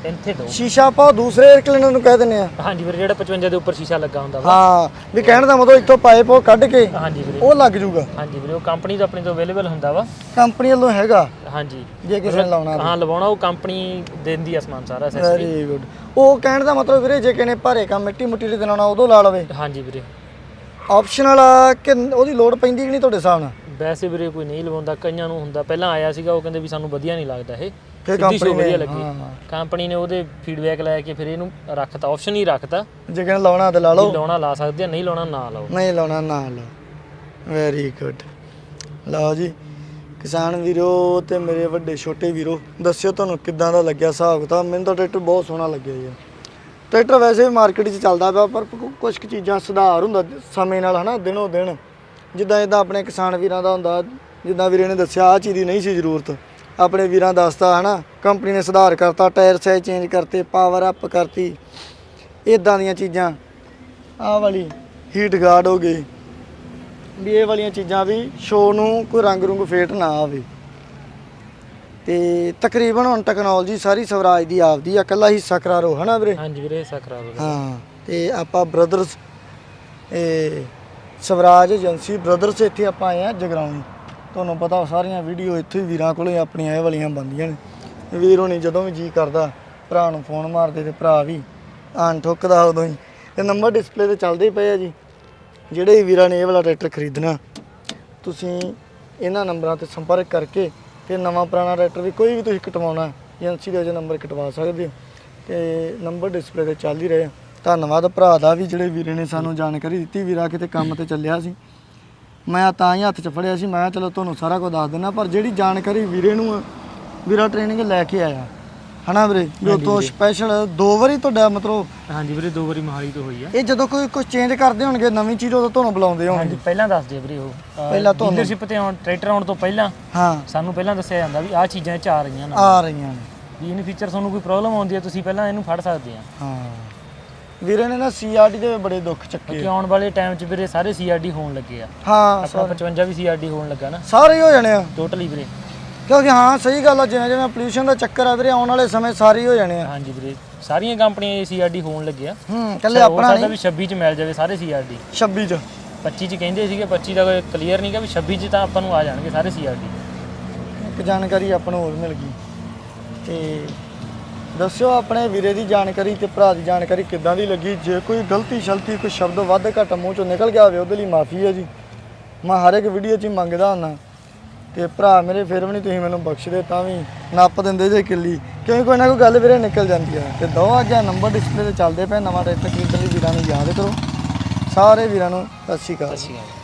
ਇੱਥੇ ਦੋ ਸ਼ੀਸ਼ਾ ਉਹ ਦੂਸਰੇ 에ਅਰ ਕਲੀਨਰ ਨੂੰ ਕਹਿ ਦਿੰਦੇ ਆ। ਹਾਂਜੀ ਵੀਰੇ ਜਿਹੜਾ 55 ਦੇ ਉੱਪਰ ਸ਼ੀਸ਼ਾ ਲੱਗਾ ਹੁੰਦਾ ਵਾ। ਹਾਂ ਵੀ ਕਹਿਣ ਦਾ ਮਤਲਬ ਇੱਥੋਂ ਪਾਈਪ ਉਹ ਕੱਢ ਕੇ ਹਾਂਜੀ ਵੀਰੇ। ਉਹ ਲੱਗ ਜੂਗਾ। ਹਾਂਜੀ ਵੀਰੇ ਉਹ ਕੰਪਨੀ ਤੋਂ ਆਪਣੀ ਤੋਂ ਅਵੇਲੇਬਲ ਹੁੰਦਾ ਵਾ। ਕੰਪਨੀ ਵੱਲੋਂ ਹੈਗਾ। ਹਾਂਜੀ। ਜੇ ਕਿਸੇ ਨੇ ਲਾਉਣਾ ਹਾਂ ਲਵਾਉਣਾ ਉਹ ਕੰਪਨੀ ਦਿੰਦੀ ਆ ਸਮਾਨ ਸਾਰਾ ਐਕਸੈਸਰੀ ਵੈਰੀ ਗੁੱਡ ਉਹ ਕਹਿਣ ਦਾ ਮਤਲਬ ਵੀਰੇ ਜੇ ਕਿਨੇ ਭਾਰੇ ਕੰਮ ਮਿੱਟੀ ਮੁੱਟੀ ਦੇ ਲਾਉਣਾ ਉਦੋਂ ਲਾ ਲਵੇ। ਹਾਂਜੀ ਵੀਰੇ। ਆਪਸ਼ਨਲ ਆ ਕਿ ਉਹਦੀ ਲੋਡ ਪੈਂਦੀ ਕਿ ਨਹੀਂ ਤੁਹਾਡੇ ਹਿਸਾਬ ਨਾਲ? ਵੈਸੇ ਵੀਰੇ ਕੋਈ ਨਹੀਂ ਲਵਾਉਂਦਾ ਕਈਆਂ ਨੂੰ ਹੁੰਦਾ। ਪਹਿਲਾਂ ਆਇਆ ਸੀਗਾ ਉਹ ਕਹਿੰਦੇ ਵੀ ਸਾਨੂੰ ਵਧੀਆ ਨਹੀਂ ਲੱਗਦਾ ਇਹ। ਫਿਰ ਸਿੱਧੀ ਵਧੀਆ ਨੇ- ਲੱਗੀ। ਹਾਂ। ਕੰਪਨੀ ਨੇ ਉਹਦੇ ਫੀਡਬੈਕ ਲੈ ਕੇ ਫਿਰ ਇਹਨੂੰ ਰੱਖਤਾ ਆਪਸ਼ਨ ਹੀ ਰੱਖਤਾ ਜੇ ਕਿਨੇ ਲਾਉਣਾ ਤੇ ਲਾ ਵੀ ਲਓ ਲਾਉਣਾ ਲਾ ਸਕਦੇ ਆ ਨਹੀਂ ਲਾਉਣਾ ਨਾ ਲਾਓ। ਨਹੀਂ ਲਾਉਣਾ ਨਾ ਲਓ। ਵੈਰੀ ਗੁੱਡ ਲਓ ਜੀ ਕਿਸਾਨ ਵੀਰੋ ਤੇ ਮੇਰੇ ਵੱਡੇ ਛੋਟੇ ਵੀਰੋ ਦੱਸਿਓ ਤੁਹਾਨੂੰ ਕਿੱਦਾਂ ਦਾ ਲੱਗਿਆ ਹਿਸਾਬ ਕਿਤਾਬ? ਮੈਨੂੰ ਤਾਂ ਟਰੈਕਟਰ ਬਹੁਤ ਸੋਹਣਾ ਲੱਗਿਆ ਜੀ। ਟਰੈਕਟਰ ਵੈਸੇ ਵੀ ਮਾਰਕੀਟ 'ਚ ਚੱਲਦਾ ਪਿਆ ਪਰ ਕੁਝ ਕੁ ਚੀਜ਼ਾਂ ਸੁਧਾਰ ਹੁੰਦਾ ਸਮੇਂ ਨਾਲ ਹਨਾ ਦਿਨੋ ਦਿਨ ਜਿੱਦਾਂ ਜਿੱਦਾਂ ਆਪਣੇ ਕਿਸਾਨ ਵੀਰਾਂ ਦਾ ਹੁੰਦਾ ਜਿੱਦਾਂ ਵੀਰੇ ਨੇ ਦੱਸਿਆ ਆ ਚੀਜ਼ ਦੀ ਨਹੀਂ ਸੀ ਜ਼ਰੂਰਤ। ਆਪਣੇ ਵੀਰਾਂ ਦੱਸਤਾ ਹਨਾ? ਕੰਪਨੀ ਨੇ ਸੁਧਾਰ ਕਰਤਾ ਟਾਇਰ ਸਾਈਜ਼ ਚੇਂਜ ਕਰਤੇ ਪਾਵਰ ਅਪ ਕਰਤੀ। ਇਦਾਂ ਦੀਆਂ ਚੀਜ਼ਾਂ। ਆਹ ਵਾਲੀ ਹੀਟ ਗਾਰਡ ਹੋ ਗਈ। ਵੀ ਇਹ ਵਾਲੀਆਂ ਚੀਜ਼ਾਂ ਵੀ ਸ਼ੋ ਨੂੰ ਕੋਈ ਰੰਗ ਰੁੰਗ ਫੇਟ ਨਾ ਆਵੇ। ਤੇ ਤਕਰੀਬਨ ਹੁਣ ਟੈਕਨੋਲੋਜੀ ਸਾਰੀ ਸਵਰਾਜ ਦੀ ਆਪਦੀ ਆ ਇਕੱਲਾ ਹਿੱਸਾ ਕਰਾਰੋ ਹਨਾ ਵੀਰੇ? ਹਾਂਜੀ ਵੀਰੇ ਹਿੱਸਾ ਖਰਾਬ ਹੋ ਤੇ ਆਪਾਂ ਬ੍ਰਦਰਸ ਇਹ ਸਵਰਾਜ ਏਜੰਸੀ ਬ੍ਰਦਰਸ ਇੱਥੇ ਆਪਾਂ ਆਏ ਆ ਜਗਰਾਉਂ। ਤੁਹਾਨੂੰ ਪਤਾ ਸਾਰੀਆਂ ਵੀਡੀਓ ਇੱਥੇ ਹੀ ਵੀਰਾਂ ਕੋਲੇ ਆਪਣੀਆਂ ਇਹ ਵਾਲੀਆਂ ਬੰਦੀਆਂ ਨੇ। ਵੀਰ ਹੋਣੀ ਜਦੋਂ ਵੀ ਜੀ ਕਰਦਾ, ਭਰਾ ਨੂੰ ਫੋਨ ਮਾਰਦੇ ਤੇ ਭਰਾ ਵੀ ਆਣ ਠੁੱਕਦਾ ਉਦੋਂ ਹੀ। ਇਹ ਨੰਬਰ ਡਿਸਪਲੇ ਤੇ ਚੱਲਦੇ ਹੀ ਪਏ ਆ ਜੀ। ਜਿਹੜੇ ਵੀ ਵੀਰਾਂ ਨੇ ਇਹ ਵਾਲਾ ਟਰੈਕਟਰ ਖਰੀਦਣਾ, ਤੁਸੀਂ ਇਹਨਾਂ ਨੰਬਰਾਂ ਤੇ ਸੰਪਰਕ ਕਰਕੇ ਤੇ ਨਵਾਂ ਪੁਰਾਣਾ ਟਰੈਕਟਰ ਵੀ ਕੋਈ ਵੀ ਤੁਸੀਂ ਕਟਵਾਉਣਾ ਏਜੰਸੀ ਦੇ ਵਿੱਚ ਨੰਬਰ ਕਟਵਾ ਸਕਦੇ ਹੋ। ਤੇ ਨੰਬਰ ਡਿਸਪਲੇ ਤੇ ਚੱਲ ਹੀ ਰਹੇ ਧੰਨਵਾਦ ਭਰਾ ਦਾ ਵੀ, ਜਿਹੜੇ ਵੀਰੇ ਨੇ ਸਾਨੂੰ ਜਾਣਕਾਰੀ ਦਿੱਤੀ, ਵੀਰਾ ਕਿਤੇ ਕੰਮ ਤੇ ਚੱਲਿਆ ਸੀ। ਮੈਂ ਤਾਂ ਹੀ ਹੱਥ 'ਚ ਫੜਿਆ ਸੀ ਮੈਂ ਕਿਹਾ ਚਲੋ ਤੁਹਾਨੂੰ ਸਾਰਾ ਕੁਝ ਦੱਸ ਦਿੰਦਾ ਪਰ ਜਿਹੜੀ ਜਾਣਕਾਰੀ ਵੀਰੇ ਨੂੰ ਆ, ਵੀਰਾ ਟ੍ਰੇਨਿੰਗ ਲੈ ਕੇ ਆਇਆ। ਹਨਾ ਵੀਰੇ? ਵੀ ਉਤੋਂ ਸਪੈਸ਼ਲ ਦੋ ਵਾਰੀ ਤੁਹਾਡਾ ਮਤਲਬ ਹਾਂਜੀ ਵੀਰੇ ਦੋ ਵਾਰੀ ਮਹਾਲੀ ਤੋਂ ਹੋਈ ਆ। ਇਹ ਜਦੋਂ ਕੋਈ ਕੁਝ ਚੇਂਜ ਕਰਦੇ ਹੋਣਗੇ ਨਵੀਂ ਚੀਜ਼ ਉਦੋਂ ਤੁਹਾਨੂੰ ਬੁਲਾਉਂਦੇ ਹੋਣਗੇ। ਹਾਂਜੀ ਪਹਿਲਾਂ ਦੱਸ ਦਿਓ ਵੀਰੇ ਉਹ। ਪਹਿਲਾਂ ਤੁਹਾਨੂੰ- ਡੀਲਰਸ਼ਿਪ ਤੇ ਆਉਣ ਟਰੈਕਟਰ ਆਉਣ ਤੋਂ ਪਹਿਲਾਂ ਹਾਂ। ਸਾਨੂੰ ਪਹਿਲਾਂ ਦੱਸਿਆ ਜਾਂਦਾ ਵੀ ਆਹ ਚੀਜ਼ਾਂ ਇਹ ਚ ਆ ਰਹੀਆਂ ਨਾ। ਆ ਰਹੀਆਂ ਨੇ। ਵੀ ਇਹਨ ਫੀਚਰ ਤੁਹਾਨੂੰ ਕੋਈ ਪ੍ਰੋਬਲਮ ਆਉਂਦੀ ਹੈ ਤੁਸੀਂ ਪਹਿਲਾਂ ਇਹਨੂੰ ਫੜ ਸਕਦੇ ਆ। ਹਾਂ। ਵੀਰੇ ਨੇ ਨਾ ਸੀਆਰਡੀ ਦੇ ਬੜੇ ਦੁੱਖ ਚੱਕੇ ਕਿਉਂਕਿ ਆਉਣ ਵਾਲੇ ਟਾਈਮ 'ਚ ਵੀਰੇ ਸਾਰੇ ਸੀਆਰਡੀ ਹੋਣ ਲੱਗੇ ਆ। ਹਾਂ ਆਪਣਾ 55 ਵੀ ਸੀਆਰਡੀ ਹੋਣ ਲੱਗਾ ਨਾ। ਸਾਰੇ ਹੀ ਹੋ ਜਾਣੇ ਆ। ਟੋਟਲੀ ਵੀਰੇ। ਕਿਉਂਕਿ ਹਾਂ ਸਹੀ ਗੱਲ ਆ ਜਿਵੇਂ ਜਿਵੇਂ ਪੋਲੂਸ਼ਨ ਦਾ ਚੱਕਰ ਆ ਵੀਰੇ ਆਉਣ ਵਾਲੇ ਸਮੇਂ ਸਾਰੇ ਹੀ ਹੋ ਜਾਣੇ ਆ। ਹਾਂਜੀ ਵੀਰੇ ਸਾਰੀਆਂ ਕੰਪਨੀਆਂ ਸੀਆਰਡੀ ਹੋਣ ਲੱਗੇ ਆ। ਹੂੰ ਕੱਲੇ ਹੋ ਆਪਣਾ ਸਕਦਾ ਨਹੀਂ। ਵੀ 26 ਚ ਮਿਲ ਜਾਵੇ ਸਾਰੇ ਸੀਆਰਡੀ 26 ਚ। 25 ਚ ਕਹਿੰਦੇ ਸੀਗੇ 25 ਦਾ ਕੋਈ ਕਲੀਅਰ ਨਹੀਂਗਾ ਵੀ 26 ਚ ਤਾਂ ਆਪਾਂ ਨੂੰ ਆ ਜਾਣਗੇ ਸਾਰੇ ਸੀਆਰਡੀ ਇੱਕ ਜਾਣਕਾਰੀ ਆਪਾਂ ਨੂੰ ਹੋਰ ਮਿਲ ਗਈ। ਤੇ ਦੱਸਿਓ ਆਪਣੇ ਵੀਰੇ ਦੀ ਜਾਣਕਾਰੀ ਤੇ ਭਰਾ ਦੀ ਜਾਣਕਾਰੀ ਕਿੱਦਾਂ ਦੀ ਲੱਗੀ? ਜੇ ਕੋਈ ਗਲਤੀ ਸ਼ਲਤੀ, ਕੋਈ ਸ਼ਬਦ ਵੱਧ ਘੱਟ ਮੂੰਹ ਚੋਂ ਨਿਕਲ ਗਿਆ ਹੋਵੇ, ਉਹਦੇ ਲਈ ਮਾਫੀ ਹੈ ਜੀ। ਮੈਂ ਹਰ ਇੱਕ ਵੀਡੀਓ 'ਚ ਹੀ ਮੰਗਦਾ ਹੁੰਦਾ। ਤੇ ਭਰਾ ਮੇਰੇ ਫਿਰ ਵੀ ਨਹੀਂ ਤੁਸੀਂ ਮੈਨੂੰ ਬਖਸ਼ਦੇ, ਤਾਂ ਵੀ ਨੱਪ ਦਿੰਦੇ ਜੇ ਕਿੱਲੀ। ਕਿਉਂਕਿ ਕੋਈ ਨਾ ਕੋਈ ਗੱਲ ਵੀਰੇ ਨਿਕਲ ਜਾਂਦੀ ਹੈ। ਤੇ ਦੋ ਅੱਗੇ ਨੰਬਰ ਡਿਸਪਲੇ ਤੇ ਚੱਲਦੇ ਪਏ ਨਵਾਂ ਟਰੈਕਟਰ ਖਰੀਦਣ ਵੀਰਾਂ ਨੂੰ ਯਾਦ ਕਰੋ। ਸਾਰੇ ਵੀਰਾਂ ਨੂੰ ਸਤਿ ਸ਼੍ਰੀ ਅਕਾਲ। ਅੱਛੀ ਗੱਲ